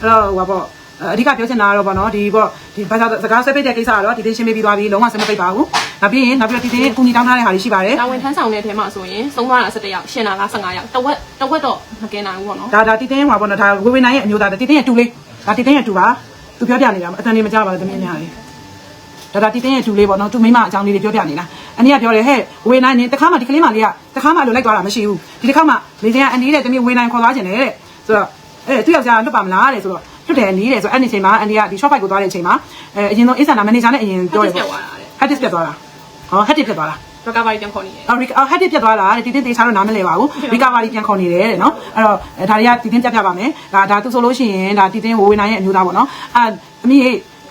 အဲ့တော့ဟိုပါပေါ့ အဓိကပြောချင်တာကတော့ဗောနော်ဒီပေါ့ဒီဘာသာစကားဆက်ပိတ်တဲ့ကိစ္စကတော့ဒီတင်းရှင်းပေးပြီးသွားပြီလုံးဝဆက်မပိတ်ပါဘူးနောက်ပြီးရင်နောက်ပြီးတော့ဒီတင်းအကူကြီးတောင်းထားတဲ့ဟာတွေရှိပါတယ်တာဝန်ထမ်းဆောင်တဲ့ထဲမှာဆိုရင်သုံးသွားတာ17ယောက်ရှင်တာက15ယောက်တဝက်တဝက်တော့မကင်းနိုင်ဘူးပေါ့နော်ဒါဒါတီတင်းဟွာပေါ့နော်ဒါဝေဝေနိုင်ရဲ့အမျိုးသားတီတင်းရဲ့တူလေးဒါတီတင်းရဲ့တူပါသူပြောပြနေတာအတန်လေးမကြပါဘူးတမင်းများလေးဒါဒါတီတင်းရဲ့တူလေးပေါ့နော်သူမိမအကြောင်းလေးတွေပြောပြနေတာအနည်းကပြောတယ်ဟဲ့ဝေနိုင်နေတခါမှဒီကလေးမလေးကတခါမှလိုလိုက်သွားတာမရှိဘူးဒီတစ်ခါမှလေချင်းကအန်ဒီတဲ့တမီးဝေနိုင်ခေါ်သွားခြင်းတယ်တဲ့ဆိုတော့အဲသူယောက်ျားလွတ်ပါမလားတဲ့ဆိုတော့ လွတ်တယ်နီးတယ်ဆိုတော့အဲ့ဒီချိန်မှာအန်ဒီကဒီ shop fight ကိုသွားတဲ့အချိန်မှာအဲအရင်ဆုံးအစ်ဆန်နာမန်နေဂျာနဲ့အရင်ပြောတယ်ပေါ့ Hattis ပြတ်သွားတာဟော Hattis ပြတ်သွားတာ recovery ပြန်ခေါ်နေတယ်အော်ရီအော်ဟက်တစ်ပြတ်သွားတာတဲ့တီတင်းတေချာတော့နားမလဲပါဘူးရီကာဗာရီပြန်ခေါ်နေတယ်တဲ့နော်အဲ့တော့အဲဒါတွေကတီတင်းပြတ်ပြပါမယ်ဒါဒါသူဆိုလို့ရှိရင်ဒါတီတင်းဝေဝေနိုင်ရဲ့အမျိုးသားပေါ့နော်အာသမီး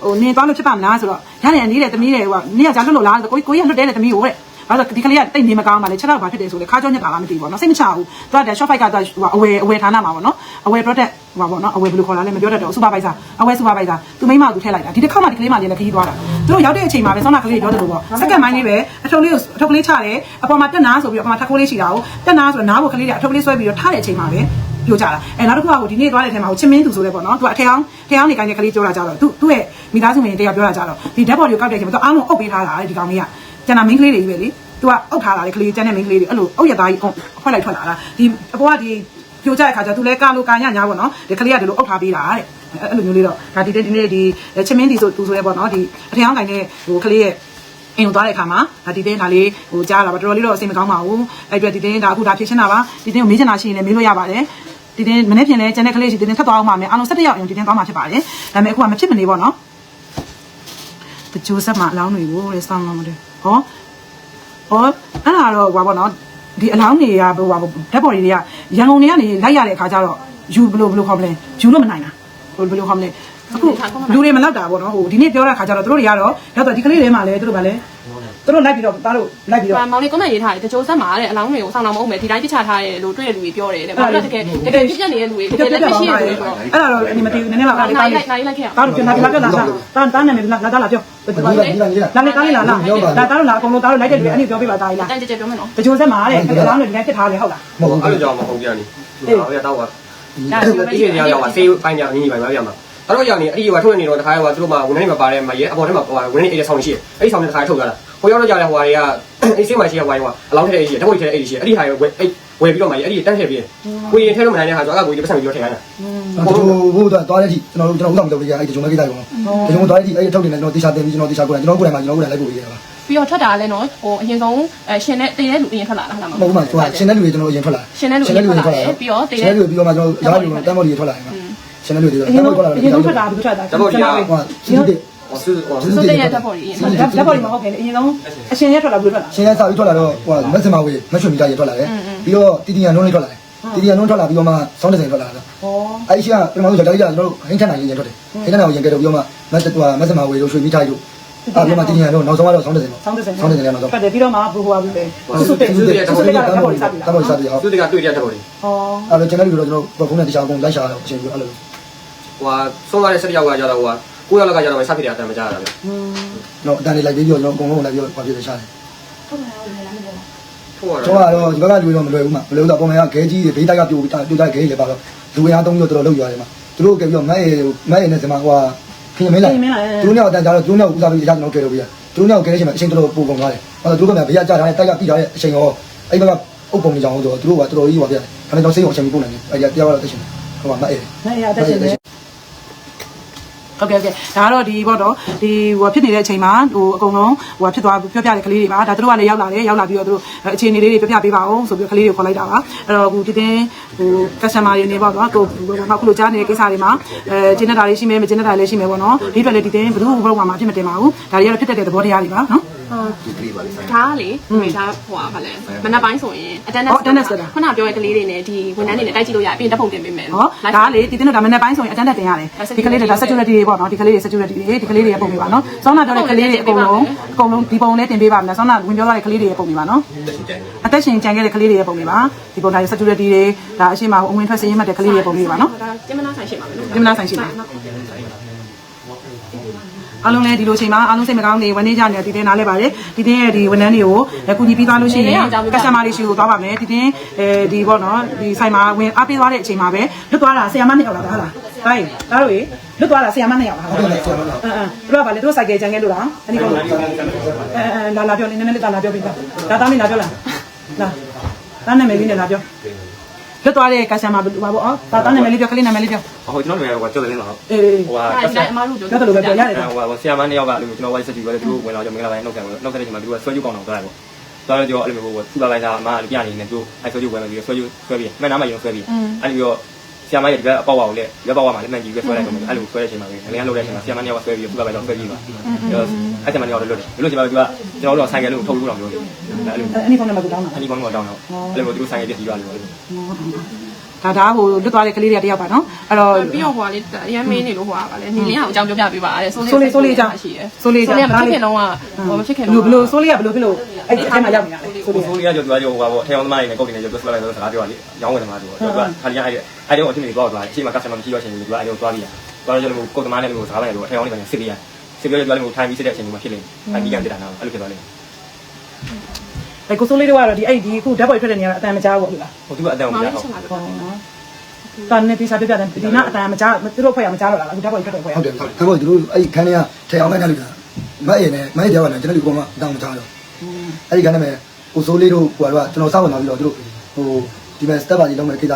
ဟိုနင်းသွားလို့ဖြစ်ပါမလားဆိုတော့ရတယ်အနည်းတယ်သမီးတယ်ဟိုနင်းကကြားလွတ်လို့လားကိုကိုကြီးကလွတ်တယ်တဲ့သမီးကိုတဲ့ဘာလို့ဒီကလေးကတိတ်နေမကောင်းပါလေချက်တော့ဘာဖြစ်တယ်ဆိုလေခါကြောညက်တာလားမသိဘူးပေါ့နော်စိတ်မချဘူးသူကတဲ့ short fight ကသူဟိုအဝယ်အဝယ်ဌာနမှာပေါ့နော်အဝယ် product ဟိုပါပေါ့နော်အဝယ်ဘယ်လိုခေါ်တာလဲမပြောတတ်တော့ supervisor အဝယ် supervisor သူမိမကသူထည့်လိုက်တာဒီတစ်ခါမှဒီကလေးမှလည်းခရီးသွားတာသူတို့ရောက်တဲ့အချိန်မှာပဲဆောင်းနာကလေးပြောတယ်လို့ပေါ့စက္ကန့်ပိုင်းလေးပဲအထုပ်လေးကိုအထုပ်ကလေးချတယ်အပေါ်မှာတက်နာဆိုပြီးတော့အပေါ်မှာထက်ခိုးလေးရှိတာကိုတက်နာဆိုတော့နားကိုကလေးတွေအထုပ်ကလေးဆွဲပြီးတော့ထားတဲ့အချိန်မှာပဲပြောကြတာအဲနောက်တစ်ခုကဟိုဒီနေ့သွားတဲ့အချိန်မှာဟိုချင်းမင်းသူဆိုလဲပေါ့နော်သူကအထက်အောင်ထက်အောင်နေကိုင်းတဲ့ကလေးပြောတာကြတော့သူသူ့ရဲ့မိသားစုဝင်တရားပြောတာကြတော့ဒီ dead body ကိုကောက်တဲ့အချိန်မှာသူအားလုံးအုပ်ပေးထားတာလေဒီကောင်လေးကကျန်တာ main ကလေးတွေကြီးပဲလေသူကအုပ်ထားတာလေကလေးကျန်တဲ့ main ကလေးတွေအဲ့လိုအုပ်ရသားကြီးအခွက်လိုက်ထွက်လာတာဒီအပေါ်ကဒီ ပြိုကျတဲ့ခါကျသူလဲကာလိုကာညညာပေါ့နော်ဒီကလေးကဒီလိုအုပ်ထားပေးတာတဲ့အဲ့လိုမျိုးလေးတော့ဒါဒီဒီနေ့ဒီချင်းမင်းဒီဆိုသူဆိုရဲပေါ့နော်ဒီအထက်အောင်ကိုင်းတဲ့ဟိုကလေးရဲ့အင်ကိုသွားတဲ့အခါမှာဒါဒီတင်းဒါလေးဟိုကြားလာပါတော်တော်လေးတော့အဆင်မကောင်းပါဘူးအဲ့အတွက်ဒီတင်းဒါအခုဒါဖြစ်ရှင်းတာပါဒီတင်းကိုမေးချင်တာရှိရင်လည်းမေးလို့ရပါတယ်ဒီတင်းမနေ့ပြင်လဲကျန်တဲ့ကလေးရှိဒီတင်းထပ်သွားအောင်ပါမယ်အားလုံး၁၁ယောက်အရင်ဒီတင်းသွားမှာဖြစ်ပါတယ်ဒါပေမဲ့အခုကမဖြစ်မနေပေါ့နော်တကြိုးဆက်မှာအလောင်းတွေကိုလေစောင်းလို့မတယ်ဟောဟောအဲ့ဒါတော့ဟိုပါပေါ့နော် ဒီအလောင်းတွေကဟိုပါဓာတ်ပေါ်တွေကရန်ကုန်တွေကနေလိုက်ရတဲ့အခါကျတော့ယူဘလို့ဘလို့ခေါ်မလဲယူလို့မနိုင်တာဟိုဘလို့ခေါ်မလဲ အခုလူတွေမလောက်တာပေါ့နော်ဟိုဒီနေ့ပြောတဲ့အခါကျတော့တို့တွေကတော့ရောက်တော့ဒီကလေးတွေမှလည်းတို့ဗာလဲတို့လိုက်ပြီးတော့သားတို့လိုက်ပြီးတော့မောင်လေး comment ရေးထားတယ်တချို့ဆက်မှာတဲ့အလောင်းတွေကိုစောင်းတော့မဟုတ်မယ်ဒီတိုင်းပြချထားရဲလို့တွေ့တဲ့လူတွေပြောတယ်တဲ့ဘာလို့တကယ်တကယ်ပြည့်ပြည့်နေတဲ့လူတွေတကယ်လက်မရှိတဲ့လူတွေဆိုတော့အဲ့ဒါတော့အနိမတီးနည်းနည်းပါပါလေးနိုင်ပါလိုက်နိုင်လိုက်ခဲ့အောင်သားတို့ပြန်လာပြန်လာလာတာတာနာမည်လာလာလာပြောဒီလားဒီလားဒီလားလာလေတားလေးလာလာဒါတားတို့လာအကုန်လုံးတားတို့လိုက်တဲ့လူအဲ့ဒီပြောပြပါသားလေးလားတန်ကြကြပြောမယ်နော်တချို့ဆက်မှာတဲ့အလောင်းတွေဒီတိုင်းဖြစ်ထားလေဟုတ်လားမဟုတ်အဲ့ဘူးလိုကြောင့်မဟုတ်ကြနေဟောရတော့ပါဒါအဲ့ဒီအရာရောက်ပါစေးပိုင်းကြအင်းကြီးပိုင်းပါပြမှာ အဲ့တော့ရောက်နေအဲ့ဒီဟိုထုတ်နေတော့တခါဟိုသူတို့မှဝန်ထမ်းတွေမှာပါတယ်မရဲအပေါ်ထဲမှာဟိုဝန်ထမ်းအေးဆောင်ရှိအဲ့ဒီဆောင်တဲ့တခါထုတ်ကြတာဟိုရောက်တော့ကြတဲ့ဟိုတွေကအေးစေးမှရှိရဝိုင်းကအလောင်းထက်တဲ့အေးရှိဓာတ်ဝိထက်တဲ့အေးရှိအဲ့ဒီဟာကိုဝယ်အဲ့ဝယ်ပြီးတော့မှအဲ့ဒီတန်းထည့်ပြီးကိုရင်ထဲလို့မနိုင်တဲ့ဟာဆိုအဲ့ဒါကိုဒီပတ်စံပြီးတော့ထည့်ရတာကျွန်တော်ဘိုးတော့သွားတဲ့အထိကျွန်တော်တို့ကျွန်တော်ဥဆောင်လုပ်ပေးရအဲ့ဒီကျွန်တော်ကိစ္စကိုကျွန်တော်သွားတဲ့အထိအဲ့ဒီထုတ်နေတယ်ကျွန်တော်တေချာတင်ပြီးကျွန်တော်တေချာကိုယ်ကျွန်တော်ကိုယ်တိုင်မှာကျွန်တော်ကိုယ်တိုင်လိုက်ပို့ပေးရတာပြီးတော့ထွက်တာလည်းနော်ဟိုအရင်ဆုံးအရှင်နဲ့တည်တဲ့လူအရင်ထွက်လာတာဟုတ်လားမဟုတ်ဘူးမှာကျွန်တော်ရှင်တဲ့လူတွေကျွန်တော်အရင်ထွက်လာရှင်တဲ့လူတွေပြီးတော့မှကျွန်တော်ရားလူတမ်းမော်တွေထွက်လာတယ်မှာ ရှင်တဲ့လူတွေအရင်ဆုံးအရင်ဆုံးထွက်တာဘယ်လိုထွက်တာဟိုစီးတဲ့ဟောဆူဟောစုတဲ့ရတဲ့ပေါ်ကြီးဓာတ်ပေါ်ဒီမှာဟုတ်တယ်အရင်ဆုံးအရှင်ရဲ့ထွက်တာဘယ်လိုထွက်တာရှင်ရစာပြီးထွက်လာတော့ဟိုမက်စမဝေးမရွှေမီတာရေထွက်လာတယ်ပြီးတော့တီတီယန်လုံးလေးထွက်လာတယ်တီတီယန်လုံးထွက်လာပြီးတော့မှစောင်းတဲ့စိန်ထွက်လာတာဟောအဲ့ဒီကပထမဆုံးကြောက်ကြကျွန်တော်တို့ဟင်းထန်နိုင်ရင်ထွက်တယ်ဟင်းထန်နိုင်ကိုရင်ကဲတော့ပြီးတော့မှမက်စတူမက်စမဝေးတို့ရွှေမီတာတို့အဲ့ပြီးမှတီတီယန်တို့နောက်ဆုံးကတော့စောင်းတဲ့စိန်ပေါ့ဆောင်းတဲ့ဆိုင်စောင်းတဲ့စိန်လည်းနောက်ဆုံးထွက်တယ်ပြီးတော့မှဘူဟွာဘူးလေစုတဲ့စုတဲ့စုတဲ့ကဓာတ်ပေါ်စားပြီတလားမော်စားပြီးအောင်သူတကတွေ့တဲ့တက်ပေါ်လေဟောအဲ့လိုကျွန်တော်တို့ကျွန်တော်ဖုန်းနဲ့တခြားအကုန်လိုက်ရှာတော့အချိန်ပြီးအဲ့လို ဟိုဆုံးသွားတဲ့ဆက်ယောက်ကကြတော့ဟိုကိုယောက်ကကြတော့စဖြစ်တဲ့အတန်မကြရတာဗျอืมတော့အတန်လေးလိုက်ပြီးတော့ကျွန်တော်အကုန်လုံးလိုက်ပြီးတော့ပြပြရှာတယ်ထို့ရကျွန်တော်ကတော့ဒီဘက်ကလူတွေတော့မလွယ်ဘူးမှာမလွယ်ဘူးတော့ပုံမှန်ကခဲကြီးတွေဘေးတိုက်ကပြိုပြိုတိုက်ခဲကြီးတွေပါတော့လူရအားသုံးပြီးတော့တော်တော်လောက်ရတယ်မှာသူတို့ကပြီးတော့မက်ရမက်ရနဲ့စမှာဟိုခင်မင်းလိုက်သူတို့နဲ့အတန်ကြတော့သူတို့နဲ့ဦးစားပြီးရကျွန်တော်ကဲလို့ပြရသူတို့နဲ့ကဲတဲ့အချိန်မှာအချိန်တော်တော်ပိုကုန်သွားတယ်ဟောသူတို့ကဘေးကကြာထားတဲ့တိုက်ကပြီးထားတဲ့အချိန်ရောအဲ့ဘက်ကအုပ်ပုံကြောင်တော့သူတို့ကတော်တော်ကြီးဟောပြတယ်ဒါပေမဲ့ကျွန်တော်စိတ်ကိုအချိန်ပို့နိုင်တယ်အဲ့ဒီတရားတော့တက်ရှင်ဟိုမှာမက်ရနိုင်ရတက်ရှင်တယ် ဟုတ်ကဲ့ဟုတ်ကဲ့ဒါကတော့ဒီပေါ့တော့ဒီဟိုဖြစ်နေတဲ့အချိန်မှာဟိုအကုန်လုံးဟိုဖြစ်သွားပြောပြတဲ့ကလေးတွေပါဒါတို့ကလည်းရောက်လာတယ်ရောက်လာပြီးတော့တို့အခြေအနေလေးတွေပြောပြပေးပါအောင်ဆိုပြီးကလေးတွေခေါ်လိုက်တာပါအဲ့တော့ဟိုဒီတင်းဟို customer တွေနေပေါ့နော်ကိုနောက်ခုလိုကြားနေတဲ့ကိစ္စတွေမှာအဲကျင်းနေတာလေးရှိမယ်မကျင်းနေတာလေးရှိမယ်ပေါ့နော်ဒီအတွက်လည်းဒီတင်းဘယ်သူ့ဘုံမှာမဖြစ်မတင်ပါဘူးဒါတွေကတော့ဖြစ်တတ်တဲ့သဘောတရားတွေပါနော် ဒီကလေးပါလေဒါကလေမိသားဟိုပါလဲမနက်ပိုင်းဆိုရင်အတန်းနဲ့ခုနပြောတဲ့ကလေးတွေနဲ့ဒီဝန်ထမ်းတွေနဲ့တိုက်ကြည့်လို့ရအပြင်တက်ပုံတင်ပေးမယ်ဟောဒါကလေဒီတင်းတို့ဒါမနေ့ပိုင်းဆိုရင်အတန်းတက်တင်ရတယ်ဒီကလေးတွေဒါ security တွေပေါ့နော်ဒီကလေးတွေ security တွေဒီကလေးတွေပုံပေးပါနော်စောင်းနာပြောတဲ့ကလေးတွေအကုန်လုံးအကုန်လုံးဒီပုံလေးတင်ပေးပါမယ်စောင်းနာဝင်ပြောသွားတဲ့ကလေးတွေပုံပေးပါနော်အသက်ရှင်ကြံခဲ့တဲ့ကလေးတွေပုံပေးပါဒီပုံဒါ security တွေဒါအရှိမအဝင်ထွက်စင်းရမှတ်တဲ့ကလေးတွေပုံပေးပါနော်ဒါကျင်းမနာဆိုင်ရှိပါမယ်နော်ဒီမနာဆိုင်ရှိတယ် အားလုံးလည်းဒီလိုချိန်မှာအားလုံးစိတ်မကောင်းနေဝန်နေကြနေဒီတင်းနားလဲပါတယ်ဒီတင်းရဲ့ဒီဝန်ထမ်းတွေကိုကူညီပြီးသွားလို့ရှိရင်ကစတမာတွေရှိကိုသွားပါမယ်ဒီတင်းအဲဒီပေါ့နော်ဒီဆိုင်မှာဝင်အားပေးသွားတဲ့အချိန်မှာပဲလွတ်သွားတာဆရာမနှစ်ယောက်လားဟုတ်လားဟိုင်းဒါတို့ရေလွတ်သွားတာဆရာမနှစ်ယောက်လားဟုတ်ကဲ့ဆရာမနှစ်ယောက်အင်းအင်းတို့ကဗာလေတို့စိုက်ကယ်ချန်ခဲ့လို့လားအဲ့ဒီကောင်အဲအဲလာလာပြောနေနည်းနည်းလေးလာပြောပြီးသားဒါသားမင်းလာပြောလားလာသားနာမည်လေးနဲ့လာပြော လွတ်သွားတဲ့ကစတမာဘာပေါ့အော်ဒါသားနာမည်လေးပြောကလေးနာမည်လေးပြောဟိုကျွန်တော်တို့ကကြောက်တယ်နော်အေးဟိုကအဲ့ဒါအမားတို့ပြောပြောတယ်လို့ပဲပြောရတယ်ဟိုကဆီယာမနှစ်ယောက်ကအဲ့လိုကျွန်တော်ဝိုင်းဆက်ကြည့်ပဲသူတို့ဝင်လာကြမင်္ဂလာပိုင်းနှုတ်ဆက်နှုတ်ဆက်တဲ့အချိန်မှာသူကဆွဲကျူးကောင်းအောင်သွားတယ်ပေါ့သွားတော့ကြောအဲ့လိုမျိုးဟိုစူပါဗိုင်ဇာအမပြနေနေသူအဲ့ဆွဲကျူးဝယ်မယ်ပြီးဆွဲကျူးဆွဲပြီးမှန်နာမှယုံဆွဲပြီးအဲ့လိုမျိုး ဆီယာမရဲ့ဒီဘက်အပေါက်ဝါကိုလည်းဒီဘက်ပေါက်ဝါမှာလက်မှန်ကြီးပဲဆွဲလိုက်တော့အဲ့လိုဆွဲတဲ့အချိန်မှာပဲငလျားလုပ်တဲ့အချိန်မှာဆီယာမနှစ်ယောက်ကဆွဲပြီးစူပါဗိုင်ဇာဆွဲပြီးပါအဲ့ချိန်မှာနှစ်ယောက်လွတ်တယ်လွတ်ချိန်မှာသူကကျွန်တော်တို့ဆိုင်ကယ်လို့ထုတ်လို့တော့ပြောတယ်အဲ့လိုအဲ့ဒီဖုန်းနံပါတ်ကိုတောင်းတာအနီကောင်းတော့တောင်းတော့အဲ့လိုမျိုးသူတို့ဆိုင်ကယ်ပြည့်စီသွားလို့ ဒါဒါဟိုလွတ်သွားတဲ့ကလေးတွေကတယောက်ပါနော်အဲ့တော့ပြီးတော့ဟိုကလေအရန်မင်းနေလို့ဟိုကပါလေနေလင်းအောင်အကြောင်းပြောပြပေးပါတဲ့ဆိုးဆိုလေးဆိုလေးကြောင့်ရှိရယ်ဆိုလေးကြောင့်မဖြစ်ခင်တော့ကဟိုမဖြစ်ခင်ဘလို့ဘလို့ဆိုလေးကဘလို့ဖြစ်လို့အဲ့ဒီအထဲမှာရောက်နေတာလေဆိုကိုလေးဆိုလေးကကြောသူကကြောဟိုပါပေါ့ထဲအောင်သမားတွေနဲ့ကုတ်တင်နေကြောသူဆွဲလိုက်တော့စကားပြောတာလေရောင်းဝင်သမားတို့သူကခါလျာအဲ့အဲ့တော့အချင်းတွေတော့သွားတယ်အချိန်မှာကစတမာမရှိတော့ချိန်သူကအဲ့တော့သွားပြီးသွားတော့ကြောလို့ကုတ်သမားနဲ့လို့စကားလိုက်တော့ထဲအောင်နေကနေစစ်ပြရစစ်ပြရကြောလို့ထိုင်ပြီးစစ်တဲ့အချိန်မှာဖြစ်နေထိုင်ပြီးကန်တက်တာနော်အဲ့လိုဖြစ်သွားလိမ့်မယ် အဲ့ကိုဆိုလေးတို့ကတော့ဒီအဲ့ဒီခုဓာတ်ပေါ်ထွက်တဲ့နေရာအတန်မကြားဘူးလို့လားဟိုသူကအတန်ကိုမောင်ကြားလေးတော့ချက်ပါလို့ဟောနော်တန်နေပြစားပြပြတယ်ဒီနာအတန်မကြားသူတို့ဖွဲ့ရမကြားတော့လားအခုဓာတ်ပေါ်ထွက်တဲ့ဖွဲ့ရဟုတ်တယ်ဟုတ်တယ်သူတို့အဲ့ခန်းထဲကထဲအောင်လိုက်တာမအေးနဲ့မအေးကြောက်တယ်ကျွန်တော်ဒီကောင်ကတောင်းမချတော့အဲ့ဒီခန်းထဲမှာကိုစိုးလေးတို့ဟိုကတော့ကျွန်တော်စောက်ဝင်လာပြီးတော့သူတို့ဟိုဒီမဲ့စတက်ပါကြီးလုံးမဲ့ကိစ္စ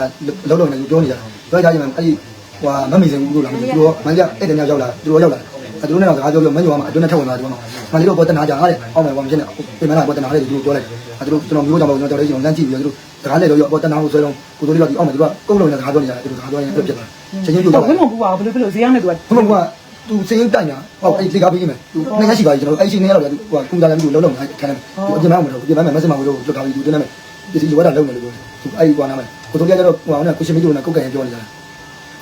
လုံးလုံးနဲ့ပြောနေကြတယ်ပြောကြရင်အဲ့ဒီဟိုမမေစင်ဘူးလို့လားမသိဘူးသူကမန်ကြအဲ့တည်းရောက်လာသူတို့ရောက်လာ အတူနဲ့တော့စကားပြောပြောမင်းညောမှာအတွင်းနဲ့ထက်ဝင်လာတယ်ပေါ့နော်။မလေးတို့ပေါ်တနာကြတဲ့အောက်မှာဘာမှဖြစ်နေပြင်မလာပေါ်တနာတဲ့သူတို့ပြောလိုက်တယ်။အဲသူတို့ကျွန်တော်မျိုးကြောင့်ကျွန်တော်ကြောက်လေးကျွန်တော်လမ်းကြည့်ပြီးတော့သူတို့စကားနဲ့တော့ပေါ်တနာကိုဆွဲတော့ကိုတို့လေးတော့ဒီအောက်မှာသူကကုန်းလုံးနဲ့စကားပြောနေကြတယ်သူတို့စကားပြောရင်ပြတ်သွားတယ်။ချက်ချင်းပြောတော့တော့ဝင်းမပူပါဘူးဘလို့ဖြစ်လို့ဈေးရောက်နေသူကဘုမကသူစင်းတိုင်တာဟောအဲ့ဒီကားပေးမယ်သူနှစ်ရက်ရှိပါပြီကျွန်တော်အဲ့ဒီနေရတော့သူကကုသလည်းမသူလုံးလုံးခိုင်းတယ်သူအပြင်မှာမလို့အပြင်မှာမက်ဆေ့မှာလို့လွတ်ထားပြီးသူတနေ့မဲ့ဒီစီလိုတာလုံးတယ်လို့ပြောတယ်သူအဲ့ဒီကွာနာမယ်ကိုတို့ကြတော့ဟိုကကိုရှင်မီတို့နဲ့ကုတ်ကင်ပြောနေတာ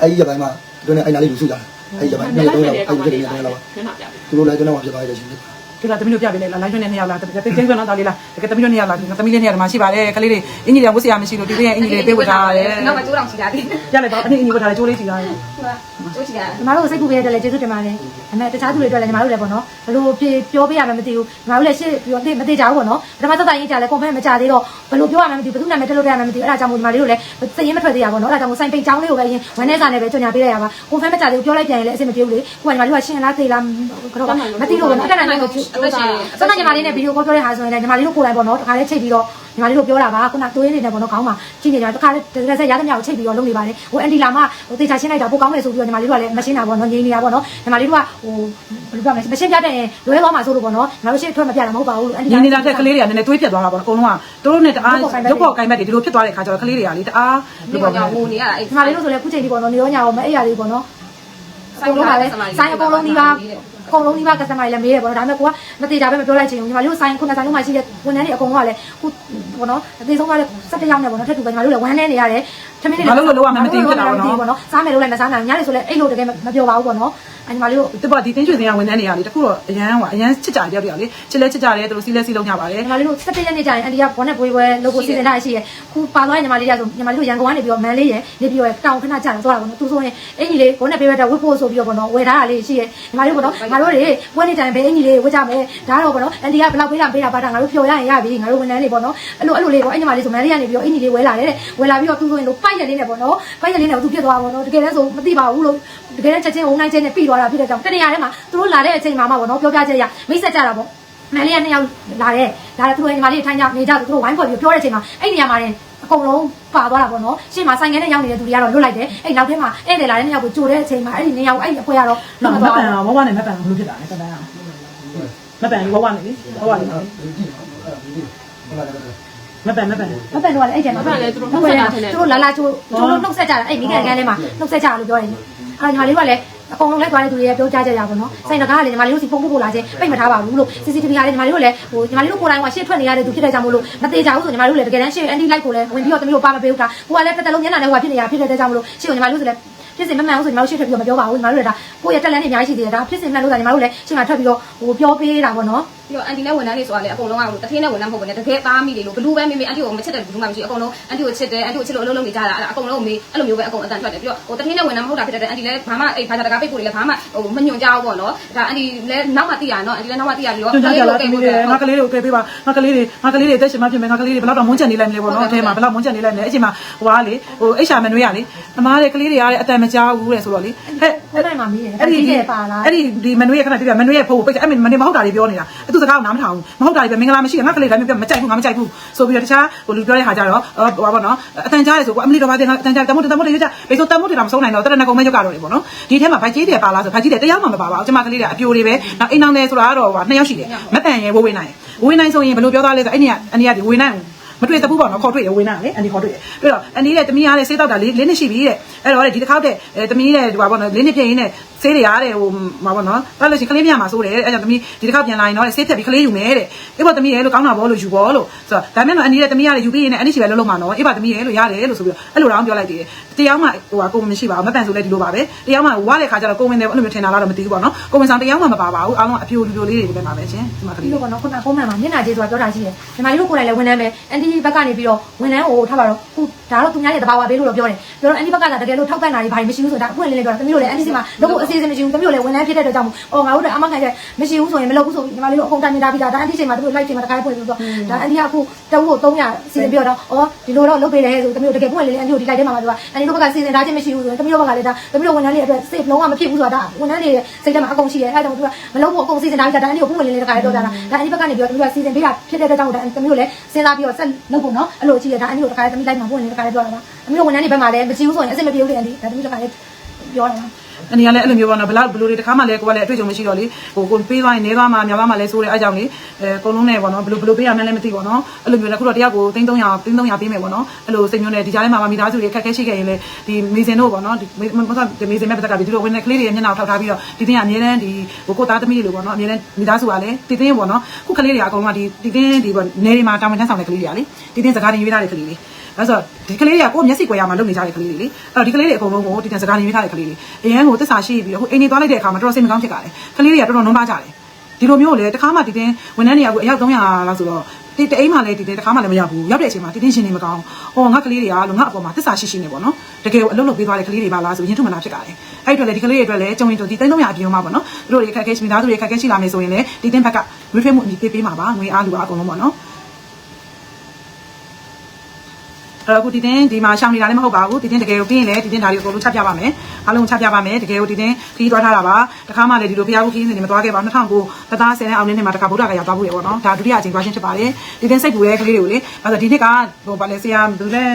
အဲ့ဒီရပိုင်းမှာသူနဲ့အဲ့နာလေးလူစုကြတယ် အဲ့ဒီရပိုင်းနဲ့တော့အဲ့ဒီကနေတော့မျက်နှာပြပြီသူတို့လည်းကျွန်တော်ဖြစ်သွားတယ်ရှင် ဒီကသမီးတို့ပြပေးလိုက်လား live နဲ့နှစ်ယောက်လားတိတ်တိတ်ကတော့တားလေးလားတကယ်သမီးတို့နှစ်ယောက်လားသမီးလေးနှစ်ယောက်ဒီမှာရှိပါတယ်ကလေးတွေအင်ကြီးတွေဝတ်စရာမရှိလို့ဒီလေးရဲ့အင်ကြီးတွေပေးဝတ်ထားရတယ်နောက်မှကျိုးတောင်ချီတာဒီရလိုက်ပါအနည်းအင်ကြီးဝတ်ထားတယ်ကျိုးလေးစီထားတယ်ကျိုးချီတာညီမတို့စိတ်ကူပေးရတဲ့လည်းကျေးဇူးတင်ပါတယ်ဒါပေမဲ့တခြားသူတွေအတွက်လည်းညီမတို့လည်းပေါ့နော်ဘလို့ပြောပေးရမှမသိဘူးညီမတို့လည်းရှေ့ပြောသိမသိကြဘူးပေါ့နော်ပထမသက်တိုင်ရင်ကြာလဲ confirm မကြသေးတော့ဘလို့ပြောရမှမသိဘူးဘယ်သူနာမည်တက်လို့ရမှမသိဘူးအဲ့ဒါကြောင့်မို့ညီမလေးတို့လည်းစည်ရင်မထွက်သေးရပါတော့အဲ့ဒါကြောင့်မို့စိုင်ပိတ်ချောင်းလေးကိုပဲရင်ဝမ်းနေစာနဲ့ပဲကြော်ညာပေးလိုက်ရပါ confirm မကြသေးဘူးပြောလိုက်ပြန်ရင်လည်းအဆင်မပြေဘူးလေကိုကညီမတို့ကရှင်းလားသိလားကတော့မသိလို့ပဲအတက်နိုင်လို့စမ်းညီမလေးနဲ့ဗီဒီယိုကောပြောတဲ့ဟာဆိုရင်လည်းညီမလေးတို့ကိုယ်တိုင်ပေါ့နော်တခါလေးချိတ်ပြီးတော့ညီမလေးတို့ပြောတာပါခုနသွေးနေတယ်ပေါ့နော်ခေါင်းမှာကြည့်နေကြတခါလေးတကယ်ဆက်ရသမျှကိုချိတ်ပြီးတော့လုပ်နေပါတယ်ဟိုအန်တီလာမဟိုတေချာရှင်းလိုက်တာပိုကောင်းမယ်ဆိုပြီးတော့ညီမလေးတို့ကလည်းမရှင်းတာပေါ့နော်ငြိမ်းနေတာပေါ့နော်ညီမလေးတို့ကဟိုဘယ်လိုပြောမလဲမရှင်းပြတဲ့ရင်လွဲသွားမှာဆိုလို့ပေါ့နော်ညီမတို့ရှင်းထွက်မပြတာမဟုတ်ပါဘူးလို့အန်တီညီနေတာတဲ့ကလေးတွေကနည်းနည်းသွေးပြတ်သွားတာပေါ့အကုန်လုံးကတို့နဲ့တအားရုပ်ပေါ်ကိုင်ဘက်တွေဒီလိုဖြစ်သွားတဲ့ခါကျတော့ကလေးတွေကလေတအားဒီပေါ်မှာငိုနေရတာအဲ့ညီမလေးတို့ဆိုလည်းခုချိန်ဒီပေါ့နော်နေရောညာရောမအဲ့ရလေးပေါ့နော်အကုန်လုံးကလည်းဆိုင်အကုန်လုံးဒီပါ အကုန်လုံးဒီပါ customer တွေလည်းမေးတယ်ပေါ့နော်ဒါပေမဲ့ကိုကမသေးတာပဲမပြောလိုက်ချင်ဘူးညီမလေးတို့ဆိုင်ခုနဆိုင်လုံးမှာရှိတဲ့ဝန်ထမ်းတွေအကုန်လုံးကလည်းခုပေါ့နော်အသေးဆုံးကလည်း17ယောက်နဲ့ပေါ့နော်ထပ်တူပဲညီမတို့လည်းဝမ်းနေနေရတယ်ထမင်းတွေပေါ့နော်စားမယ်လို့လည်းမစားနိုင်ညနေဆိုလည်းအဲ့လိုတကယ်မပြောပါဘူးပေါ့နော် အညီမလေးတို့တပတ်ဒီတင်းရွှေစင်ကဝန်ထမ်းတွေကလေတခုတော့အရန်ဟိုအရန်ချစ်ကြတယ်တယောက်တယောက်လေချစ်လဲချစ်ကြတယ်သူတို့စီးလဲစီးလုံးကြပါတယ်ညီမလေးတို့17ရက်နေ့ကျရင်အန်တီကဘောနဲ့ဘွေးဘွဲလို့ကိုစီစဉ်ထားရှိရခုပါသွားညီမလေးရဆိုညီမလေးတို့ရန်ကုန်ကနေပြီးတော့မန်လေးရနေပြီးတော့တောင်ခဏကြာတော့သွားတာပေါ့နော်သူဆိုရင်အင်ကြီးလေးဘောနဲ့ပေးရတဲ့ဝတ်ဖို့ဆိုပြီးတော့ပေါ့နော်ဝယ်ထားတာလေးရှိရညီမလေးပေါ့နော်ငါတို့တွေဝက်နေတိုင်းပဲအင်ကြီးလေးဝတ်ကြမယ်ဒါတော့ပေါ့နော်အန်တီကဘယ်လောက်ပေးတာပေးတာပါတာငါတို့ဖြော်ရရင်ရပြီငါတို့ဝန်ထမ်းတွေပေါ့နော်အဲ့လိုအဲ့လိုလေးပေါ့အင်ညီမလေးဆိုမန်လေးကနေပြီးတော့အင်ကြီးလေးဝယ်လာတယ်ဝယ်လာပြီးတော့သူဆိုရင်လို့ပိုက်ရက်လေးနဲ့ပေါ့နော်ပိုက်ရက်လေးနဲ့သူဖြစ်သွားပါပေါ့နော်တကယ်လဲဆိုမသိပါဘူးလို့တကယ်လဲချက်ချင်းဝုန်းနိုင်ချင်းနဲ့ပြီးသွားတာဖြစ်တဲ့ကြောင့်တနေရာထဲမှာသူတို့လာတဲ့အချိန်မှာမှပေါ့နော်ပြောပြချက်ရမိတ်ဆက်ကြတာပေါ့မန်လေးကနှစ်ယောက်လာတယ်လာတယ်သူတို့ညီမလေးထိုင်းကြနေကြသူတို့ဝိုင်းဖွဲ့ပြီးပြောတဲ့အချိန်မှာအဲ့ဒီနေရာမှာလည်းအကုန်လုံးပါသွားတာပေါ့နော်ရှေ့မှာဆိုင်ငယ်နဲ့ရောက်နေတဲ့သူတွေကတော့လွတ်လိုက်တယ်အဲ့နောက်ထဲမှာဧည့်သည်လာတဲ့နှစ်ယောက်ကိုကြိုတဲ့အချိန်မှာအဲ့ဒီနှစ်ယောက်အဲ့ဒီအဖွဲကတော့လောလွက်တ်မမပသွားန်ဘူးဝဝနဲ့မပန်ဘလို့ဖြစ်တာလဲတပန်အောင်မပန်ဝဝနဲ့လေဝဝနဲ့မပန်မပန်မပန်တော့လည်းအဲ့ကျန်မှာသူတို့လာလာကြိုသူတို့နှုတ်ဆက်ကြတာအဲ့မိခင်ကန်းထဲမှာနှုတ်ဆက်ကြတာလို့ပြောတယ်အဲ့ညီမလေးကလည်း အကုန်လုံးလိုက်သွားတဲ့သူတွေရဲ့ပြောကြားချက်ရပါတော့။ဆိုင်တကားကလည်းညီမလေးတို့စီဖုန်းပို့ပို့လာခြင်းပိတ်မထားပါဘူးလို့ CCTV ကလည်းညီမလေးတို့လည်းဟိုညီမလေးတို့ကိုယ်တိုင်ကရှေ့ထွက်နေရတဲ့သူဖြစ်တဲ့ကြောင့်မို့လို့မသေးကြဘူးဆိုညီမတို့လည်းတကယ်တမ်းရှေ့ anti light ကိုလည်းဝင်ပြီးတော့တမျိုးပါမပေးဘူးတာ။ကိုကလည်းတစ်တလုံးမျက်နှာနဲ့ဟိုဖြစ်နေရဖြစ်တဲ့ကြောင့်မို့လို့ရှေ့ကိုညီမတို့ဆိုလည်းဖြစ်စဉ်မမှန်ဘူးဆိုညီမတို့ရှေ့ထွက်ပြီးတော့မပြောပါဘူးညီမတို့လည်းဒါကိုယ့်ရဲ့တက်လန်းတွေအများကြီးရှိသေးတယ်ဒါဖြစ်စဉ်မှန်လို့ဆိုညီမတို့လည်းရှေ့မှာထွက်ပြီးတော့ဟိုပြောပေးတာပေါ့နော်ပြီးတော့အန်တီနဲ့ဝန်ထမ်းတွေဆိုတာလေအကုန်လုံးကဟိုတထင်းနဲ့ဝန်ထမ်းမဟုတ်ဘူးねတကယ်သားမိတွေလို့ဘလူးပဲမေးမေးအန်တီကိုမချစ်တဲ့ဘူးမှမရှိအကုန်လုံးအန်တီကိုချစ်တယ်အန်တီကိုချစ်လို့အလုပ်လုပ်နေကြတာအဲ့အကုန်လုံးမေးအဲ့လိုမျိုးပဲအကုန်အတန်ထွက်တယ်ပြီးတော့ဟိုတထင်းနဲ့ဝန်ထမ်းမဟုတ်တာဖြစ်တဲ့အန်တီလည်းဘာမှအဲ့ဘာသာတကားပိတ်ဖို့လည်းဘာမှဟိုမညွန်ကြဘူးပေါ့နော်ဒါအန်တီလည်းနောက်မှသိရနော်အန်တီလည်းနောက်မှသိရပြီးတော့ကျွန်းကြလာသမီးတွေငါကလေးတွေကိုကဲပေးပါငါကလေးတွေငါကလေးတွေတက်ရှင်မဖြစ်မယ်ငါကလေးတွေဘယ်တော့မှမွန်းချန်နေလိုက်မလဲပေါ့နော်အထဲမှာဘယ်တော့မွန်းချန်နေလိုက်မလဲအဲ့ချိန်မှာဟိုကလေဟိုအိတ်ရှာမနှွေးရလေအမားတဲ့ကလေးတွေကလည်းအတန်မကြားဘူးတဲ့ဆိုတော့လေဟဲ့ဟိုတိုင်းမှာမီးတယ်အဲ့ဒီကြီးတယ်ပါလားအဲ့ဒီဒီမနှွေးရခဏပြပြမနှွေးရဖို့ပိတ်အဲ့မနှွေးမဟုတ်တာတွေပြောနေတာအဲ့သူစကားကိုနားမထောင်ဘူးမဟုတ်တာတွေပဲမင်္ဂလာမရှိငါကလေးတိုင်းပြမကြိုက်ဘူးငါမကြိုက်ဘူးဆိုပြီးတော့တခြားဟိုလူပြောတဲ့ဟာကြတော့ဟိုပါပေါ့နော်အတန်ကြားရဆိုကွာအမလီတော့ပါတဲ့ငါအတန်ကြားတမုတ်တမုတ်တွေရကြဘယ်ဆိုတမုတ်တွေတော့မဆုံးနိုင်တော့တရဏဂုံမဲရုပ်ကတော့လေပေါ့နော်ဒီထဲမှာဗိုက်ကြီးတယ်ပါလားဆိုဗိုက်ကြီးတယ်တယောက်မှမပါပါဘူးကျမကလေးတွေအပြိုတွေပဲနောက်အိမ်အောင်တယ်ဆိုတာကတော့ဟိုနှစ်ယောက်ရှိတယ်မတန်ရဲဝဝေးနိုင်ဝေးနိုင်ဆိုရင်ဘယ်လိုပြောသားလဲဆိုအဲ့ဒီကအန်ဒီကဒီဝေးနိုင် မတွေ့တပူပေါ့နော်ခေါ်တွေ့ရဝေးနိုင်လေအန်ဒီခေါ်တွေ့ရတွေ့တော့အန်ဒီတဲ့တမီးရတဲ့စေးတောက်တာလေးလေးနှစ်ရှိပြီတဲ့အဲ့တော့ဒီတစ်ခေါက်တဲ့တမီးတဲ့ဒီပါပေါ့နော်လေးနှစ်ပြည့်ရင်းနဲ့ဆေးတွေရတဲ့ဟိုမှာပေါ့နော်တော်လို့ရှိရင်ကလေးမြမှာဆိုတယ်အဲ့ကြောင့်တမီးဒီတစ်ခေါက်ပြန်လာရင်တော့ဆေးဖြတ်ပြီးကလေးယူမယ်တဲ့အေးပေါ့တမီးရဲ့လို့ကောင်းတာပေါ့လို့ယူပေါ့လို့ဆိုတော့ဒါမဲ့တော့အန်ဒီတဲ့တမီးရတဲ့ယူပြီးရင်လည်းအန်ဒီရှိပဲလုံးလုံးမှာနော်အေးပါတမီးရဲ့လို့ရတယ်လို့ဆိုပြီးတော့အဲ့လိုတော့ပြောလိုက်သေးတယ်တရားမှဟိုကကိုဝင်မရှိပါဘူးမပန်ဆိုလဲဒီလိုပါပဲတရားမှဝါတဲ့ခါကျတော့ကိုဝင်တယ်အဲ့လိုမျိုးထင်တာလားတော့မသိဘူးပေါ့နော်ကိုဝင်ဆောင်တရားမှမပါပါဘူးအားလုံးအပြိုလူပြိုလေးတွေပဲပါပဲချင်းဒီမှာကဒီလေးလိုပေါ့နော်ခုနကပုံမှန်မှာမျက်နှာကြီးဆိုတာပြောတာရှိတယ်ညီမလေးတို့ကိုယ်တိုင်လည်းဝန်ထမ်းပဲအန်တီဘက်ကနေပြီးတော့ဝန်ထမ်းကိုထားပါတော့ခုဒါတော့သူများရဲ့တဘာဝပေးလို့တော့ပြောတယ်ပြောတော့အန်တီဘက်ကတကယ်လို့ထောက်ပံ့တာတွေဘာမရှိဘူးဆိုတာအခုလည်းလည်းပြောတာတမီးတို့လည်းအန်တီစီမှာလုပ်ဖို့အစီအစဉ်မရှိဘူးတမီးတို့လည်းဝန်ထမ်းဖြစ်တဲ့အတွက်ကြောင့်အော်ငါတို့လည်းအမခံချက်မရှိဘူးဆိုရင်မလုပ်ဘူးဆိုပြီးညီမလေးတို့အကုန်တိုင်နေတာပြီးတာဒါအန်တီချိန်မှာတမီးတို့ live ချိန်မှာတခါဖွင့်ပြီးတော့ဒါအန်တီကအခုတဝုတ်300စီစဉ်ပြီးတော့အော်ဒီလိုတော့လုပ်ပေးတယ်ဆိုတမီးတို့တကယ်ပွင့်လေလေအန်တီကိုဒီ live ထဲမှာပြောတာအန်တီတို့ဘက်ကစီစဉ်ထားခြင်းမရှိဘူးဆိုရင်တမီးတို့ဘက်ကလည်းဒါတမီးတို့ဝန်ထမ်းတွေအတွက် safe လုံးဝမဖြစ်ဘူးဆိုတာဒါဝန်ထမ်းတွေစိတ်ထဲမှာအကုန်ရှိတယ်အဲဒါကြောင့်သူကမလုပ်ဖို့အကုန်စီစဉ်ထားကြတာအန်တီကိုပွင့်လေလေတခါပြောတာဒါအန်တီဘက်ကနေပြီးတော့တမီးတို့စီစဉ်ပေးတာဖြစ်တဲ့အတွက်ကြောင့်ဒါတမီးတို့လည်းစဉ်းစားပြီးတော့ဆက်လုပ်ဖို့နော်အဲ့လိုကြည့်ရဒါအန်တီကိုတခါတမီး live မှာပွင့်လေတခါပြောတာပါတမီးတို့ဝန်ထမ်းတွေဘက်မှာလည်းမကြည့်ဘူးဆိုရင်အဆင်မပြေဘူးလေအန်တီဒါတမီးတို့ကလည်းပြောတာပါ အနေကလည်းအဲ့လိုမျိုးပေါ့နော်ဘလောက်ဘလို့တွေတခါမှလည်းကိုကလည်းအတွေ့အကြုံမရှိတော့လေဟိုကိုပေးသွားရင်နေသွားမှမြောက်သွားမှလည်းဆိုးတယ်အဲ့ကြောင့်လေအဲအကုန်လုံးနဲ့ပေါ့နော်ဘလို့ဘလို့ပေးရမလဲလည်းမသိပေါ့နော်အဲ့လိုမျိုးလည်းခုတော့တယောက်ကို3300 3300ပေးမယ်ပေါ့နော်အဲ့လိုစိတ်မျိုးနဲ့ဒီကြားထဲမှာမိသားစုတွေခက်ခဲရှိခဲ့ရင်လေဒီမေစင်တို့ပေါ့နော်ဒီမဟုတ်ဒီမေစင်မဲ့ပတ်သက်ကဒီလိုဝင်တဲ့ကလေးတွေမျက်နှာထောက်ထားပြီးတော့ဒီတင်းကအမြဲတမ်းဒီဟိုကိုသားသမီးတွေလိုပေါ့နော်အမြဲတမ်းမိသားစုကလည်းဒီတင်းပေါ့နော်ခုကလေးတွေအကုန်လုံးကဒီဒီတင်းဒီပေါ့နေတွေမှာတာဝန်ထမ်းဆောင်တဲ့ကလေးတွေကလေဒီတင်းစကားတွေရွေးထားတဲ့ကလေးတွေ အဲ့ဆိုဒီကလေးတွေကကိုယ့်မျက်စိကွယ်ရမှာလုပ်နေကြတဲ့ကလေးတွေလေအဲ့တော့ဒီကလေးတွေအကုန်လုံးကိုဒီတန်စကားနေရွေးထားတဲ့ကလေးတွေအရန်ကိုတစ္ဆာရှိပြီးတော့ဟိုအိမ်နေသွားလိုက်တဲ့အခါမှာတော်တော်စိတ်မကောင်းဖြစ်ကြတယ်ကလေးတွေကတော်တော်နုံးပါကြတယ်ဒီလိုမျိုးလေတခါမှဒီတင်းဝန်ထမ်းတွေကကိုအယောက်300လောက်ဆိုတော့ဒီတအိမ်မှလည်းဒီတင်းတခါမှလည်းမရောက်ဘူးရောက်တဲ့အချိန်မှာဒီတင်းရှင်နေမကောင်းဟောငါကလေးတွေကလို့ငါအပေါ်မှာတစ္ဆာရှိရှိနေပေါ့နော်တကယ်ကိုအလုပ်လုပ်ပေးသွားတဲ့ကလေးတွေပါလားဆိုရင်ထုမနာဖြစ်ကြတယ်အဲ့အတွက်လေဒီကလေးတွေအတွက်လည်းကြုံရင်ကြုံဒီ3300အပြင်မှာပေါ့နော်သူတို့တွေခက်ခဲရှိမိသားစုတွေခက်ခဲရှိလာမယ်ဆိုရင်လေဒီတင်းဘက်ကရွေးထွေးမှုအမိပေးပေးမှာပါငွေအားလူအားအကုန်လုံးပေါ့နော် အဲ့ တော့အခုဒီတင်းဒီမှာရှောင်းနေတာလည်းမဟုတ်ပါဘူးဒီတင်းတကယ်ကိုပြီးရင်လည်းဒီတင်းဓာတ်တွေအကုန်လုံးချပြပါမယ်အားလုံးချပြပါမယ်တကယ်ကိုဒီတင်းခီးသွားထားတာပါတခါမှလည်းဒီလိုဖျားဘူးခီးစဉ်တွေမသွားခဲ့ပါဘူး2009တသား10နဲ့အောင်နှစ်နှစ်မှာတခါဗုဒ္ဓဂယာသွားဘူးလေပေါ့နော်ဒါဒုတိယအကြိမ်သွားချင်းဖြစ်ပါတယ်ဒီတင်းစိတ်ပူတဲ့ကလေးတွေကိုလေအဲ့တော့ဒီနှစ်ကဟိုဗာလဲဆရာဘူးလဲ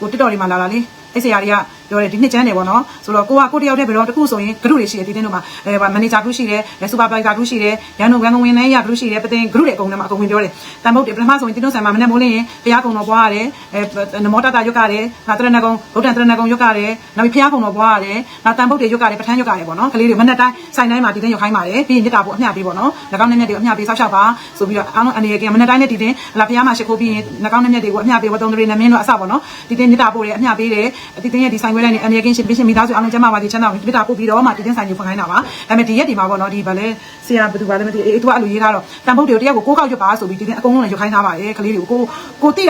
ကိုတစ်တော်ဒီမှာလာလာလေအဲ့ဆရာတွေက ပြောတယ်ဒီနှစ်ကျန်းတယ်ပေါ့နော်ဆိုတော့ကိုကကိုတယောက်တည်းဘယ်တော့တခုဆိုရင်ဂရုတွေရှိတယ်ဒီတင်းတို့မှာအဲမန်နေဂျာဂရုရှိတယ်စူပါဗိုင်ဇာဂရုရှိတယ်ရန်ကုန်ရန်ကုန်ဝင်နေရဂရုရှိတယ်ပတင်ဂရုတွေအကုန်လုံးမှာအကုန်ဝင်ပြောတယ်တန်ဖို့တယ်ပထမဆိုရင်တင်းတို့ဆံမှာမနေ့မိုးလင်းရင်ဘုရားကုံတော်ပွားရတယ်အဲနမောတတရွတ်ရတယ်ငါတရဏဂုံဗုဒ္ဓံတရဏဂုံရွတ်ရတယ်နောက်ပြီးဘုရားကုံတော်ပွားရတယ်နောက်တန်ဖို့တွေရွတ်ရတယ်ပဋ္ဌာန်းရွတ်ရတယ်ပေါ့နော်ကလေးတွေမနေ့တိုင်းဆိုင်တိုင်းမှာဒီတင်းရွတ်ခိုင်းပါတယ်ပြီးရင်မြတ်တာဖို့အမျှပေးပေါ့နော်၎င်းနဲ့မြတ်တွေကိုအမျှပေးဆောက်ရှောက်ပါဆိုပြီးတော့အားလုံးအနေရကမနေ့တိုင်းနဲ့ဒီတင်းလာဘုရားမှာရှိခိုးပြီးရင်၎င်းနဲ့မြတ်တွေကိုအမျှပေးဝတ်သုံးတွေနဲ့မင်းတို့အစပေါ့နော်ဒီတင်းမြတ်တာဖို့တွေအမျှပေးတယ်ဒီတင်းရဲ့ဒီဆိုင်ခွဲတိုင်းအနေရကင်းရှင်ပြရှင်မိသားစုအားလုံးကျမ်းမာပါစေချမ်းသာပါစေမြတ်တာပို့ပြီးတော့မှဒီတင်းဆိုင်ကိုဖွင့်ခိုင်းတာပါဒါပေမဲ့ဒီရက်ဒီမှာပေါ့နော်ဒီဗာလဲဆရာဘယ်သူပါလဲမသိအေးသူကအဲ့လိုရေးထားတော့တန်ဖို့တွေကိုတယောက်ကိုကိုးကောက်ရွတ်ပါဆိုပြီးဒီတင်းအကုန်လုံးလည်းရွတ်ခိုင်းထားပါတယ်ကလေးတွေကိုကိုကိုတိ